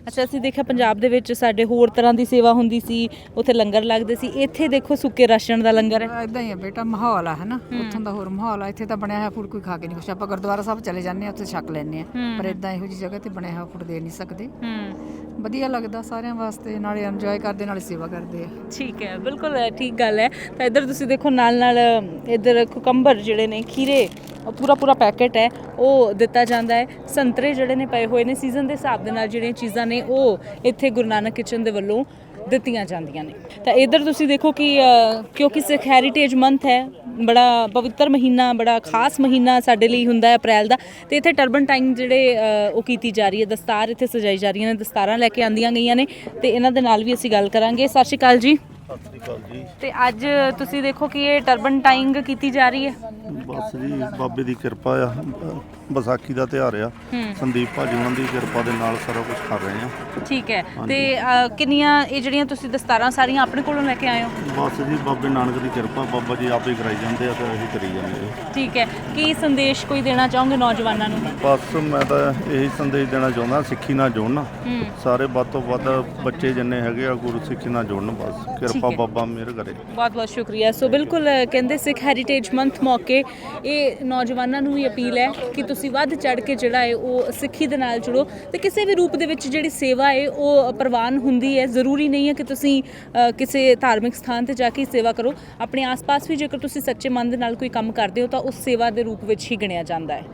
ਅੱਛਾ ਅਸੀਂ ਦੇਖਿਆ ਪੰਜਾਬ ਦੇ ਵਿੱਚ ਸਾਡੇ ਹੋਰ ਤਰ੍ਹਾਂ ਦੀ ਸੇਵਾ ਹੁੰਦੀ ਸੀ ਉੱਥੇ ਲੰਗਰ ਲੱਗਦੇ ਸੀ। ਇੱਥੇ ਦੇਖੋ ਸੁੱਕੇ ਰਾਸ਼ਨ ਦਾ ਲੰਗਰ ਹੈ। ਇਦਾਂ ਹੀ ਆ ਬੇਟਾ ਮਾਹੌਲ ਆ ਹਨਾ? ਉੱਥੋਂ ਦਾ ਹੋਰ ਮਾਹੌਲ ਆ। ਇੱਥੇ ਤਾਂ ਬਣਿਆ ਹੋਇਆ ਫੂਡ ਕੋਈ ਖਾ ਕੇ ਨਹੀਂ ਖੁਸ਼। ਆਪਾਂ ਗੁਰਦੁਆਰਾ ਸਾਹਿਬ ਚਲੇ ਜਾਂਦੇ ਆ ਉੱਥੇ ਛਕ ਲੈਂਦੇ ਆ ਪਰ ਇਦਾਂ ਇਹੋ ਜਿਹੀ ਜਗ੍ਹਾ ਤੇ ਬਣਿਆ ਹੋਇਆ ਫੂਡ ਦੇ ਨਹੀਂ ਸਕਦੇ। ਹੂੰ। ਵਧੀਆ ਲੱਗਦਾ ਸਾਰਿਆਂ ਵਾਸਤੇ ਨਾਲੇ ਇੰਜੋਏ ਕਰਦੇ ਨਾਲੇ ਸੇਵਾ ਕਰਦੇ ਆ। ਠੀਕ ਹੈ ਬਿਲਕੁਲ ਅ, ਠੀਕ ਗੱਲ ਹੈ। ਤਾਂ ਇੱਧਰ ਤੁਸੀਂ ਦੇਖੋ ਨਾਲ ਨਾਲ ਅ, ਇੱਧਰ ਕੁਕੰਬਰ ਜਿਹੜੇ ਨੇ ਖੀਰੇ ਉਹ ਪੂਰਾ ਪੂਰਾ ਪੈਕੇਟ ਹੈ ਉਹ ਦਿੱਤਾ ਜਾਂਦਾ ਹੈ। ਸੰਤਰੇ ਜਿਹੜੇ ਨੇ ਪਏ ਹੋਏ ਨੇ ਸੀਜ਼ਨ ਦੇ ਹਿਸਾਬ ਦੇ ਨਾਲ ਜਿਹੜੀਆਂ ਚੀਜ਼ਾਂ ਨੇ ਉਹ ਇੱਥੇ ਗੁਰੂ ਨਾਨਕ ਕਿਚਨ ਦੇ ਵੱਲੋਂ ਦਿੱਤੀਆਂ ਜਾਂਦੀਆਂ ਨੇ। ਤਾਂ ਇੱਧਰ ਤੁਸੀਂ ਦੇਖੋ ਕਿ ਕਿਉਂਕਿ ਸਿੱਖ ਹੈਰੀਟੇਜ ਮੰਥ ਹੈ, ਬੜਾ ਪਵਿੱਤਰ ਮਹੀਨਾ, ਬੜਾ ਖਾਸ ਮਹੀਨਾ ਸਾਡੇ ਲਈ ਹੁੰਦਾ ਹੈ ਅਪ੍ਰੈਲ ਦਾ। ਤੇ ਇੱਥੇ ਟਰਬਨ ਟਾਈਮ ਜਿਹੜੇ ਉਹ ਕੀਤੀ ਜਾ ਰਹੀ ਹੈ, ਦਸਤਾਰ ਇੱਥੇ ਸਜਾਈ ਜਾ ਰਹੀਆਂ ਨੇ ਦਸਤਾਰਾਂ ਲੈ ਕੇ ਆਂਦੀਆਂ ਗਈਆਂ ਨੇ। ਤੇ ਇਹਨਾਂ ਦੇ ਨਾਲ ਵੀ ਅਸੀਂ ਗੱਲ ਕਰਾਂਗੇ। ਸਤਿ ਸ਼੍ਰੀ ਅਕਾਲ ਜੀ। ਸਤਿ ਸ੍ਰੀ ਅਕਾਲ ਜੀ ਤੇ ਅੱਜ ਤੁਸੀਂ ਦੇਖੋ ਕਿ ਇਹ ਟਰਬਨ ਟਰਬਨਟਾਈਨਗ ਕੀਤੀ ਜਾ ਰਹੀ ਹੈ। ਬਸ ਜੀ, ਬਾਬੇ ਦੀ ਕਿਰਪਾ ਆ। ਵਿਸਾਖੀ ਦਾ ਤਿਉਹਾਰ ਆ। ਸੰਦੀਪ ਭਾਜੀ ਉਹਨਾਂ ਦੀ ਕਿਰਪਾ ਦੇ ਨਾਲ ਸਾਰਾ ਕੁਝ ਕਰ ਰਹੇ ਆ। ਠੀਕ ਹੈ। ਤੇ ਅ, ਕਿੰਨੀਆਂ ਇਹ ਜਿਹੜੀਆਂ ਤੁਸੀਂ ਦਸਤਾਰਾਂ ਸਾਰੀਆਂ ਆਪਣੇ ਕੋਲੋਂ ਲੈ ਕੇ ਆਏ ਹੋ? ਬਸ ਜੀ ਬਾਬੇ ਨਾਨਕ ਦੀ ਕਿਰਪਾ ਬਾਬਾ ਜੀ ਆਪੇ ਕਰਾਈ ਜਾਂਦੇ ਆ ਤੇ ਅਸੀਂ ਕਰੀ ਜਾਂਦੇ ਆ। ਠੀਕ ਹੈ। ਕੀ ਸੰਦੇਸ਼ ਕੋਈ ਦੇਣਾ ਚਾਹੋਗੇ ਨੌਜਵਾਨਾਂ ਨੂੰ? ਬਸ ਮੈਂ ਤਾਂ ਇਹੀ ਸੰਦੇਸ਼ ਦੇਣਾ ਚਾਹੁੰਦਾ ਸਿੱਖੀ ਨਾਲ ਜੁੜਨ। ਹੂੰ। ਸਾਰੇ ਵੱਧ ਤੋਂ ਵੱਧ ਬੱਚੇ ਜਿੰਨੇ ਹੈਗੇ ਆ ਗੁਰੂ ਸਿੱਖੀ ਨਾਲ ਜੁੜਨ ਬਸ। ਕਿਰਪਾ ਹੈ। ਬਾਬਾ ਮਿਹਰ ਕਰੇ। ਬਹੁਤ ਬਹੁਤ ਸ਼ੁਕਰੀਆ। ਸੋ ਬਿਲਕੁਲ ਅ, ਕਹਿੰਦੇ ਸਿੱਖ ਹੈਰੀਟੇਜ ਮੰਥ ਮੌਕੇ ਇਹ ਨੌਜਵਾਨਾਂ ਨੂੰ ਵੀ ਅਪੀਲ ਹੈ ਕਿ ਤੁਸੀਂ ਤੁਸੀਂ ਵੱਧ ਚੜ ਕੇ ਜਿਹੜਾ ਹੈ ਉਹ ਸਿੱਖੀ ਦੇ ਨਾਲ ਜੁੜੋ ਤੇ ਕਿਸੇ ਵੀ ਰੂਪ ਦੇ ਵਿੱਚ ਜਿਹੜੀ ਸੇਵਾ ਹੈ ਉਹ ਪ੍ਰਵਾਨ ਹੁੰਦੀ ਹੈ, ਜ਼ਰੂਰੀ ਨਹੀਂ ਹੈ ਕਿ ਤੁਸੀਂ ਕਿਸੇ ਧਾਰਮਿਕ ਸਥਾਨ ਤੇ ਜਾ ਕੇ ਸੇਵਾ ਕਰੋ। ਆਪਣੇ ਆਸ-ਪਾਸ ਵੀ ਜੇਕਰ ਤੁਸੀਂ ਸੱਚੇ ਮਨ ਦੇ ਨਾਲ ਕੋਈ ਕੰਮ ਕਰਦੇ ਹੋ ਤਾਂ ਉਸ ਸੇਵਾ ਦੇ ਰੂਪ ਵਿੱਚ ਹੀ ਗਿਣਿਆ ਜਾਂਦਾ ਹੈ।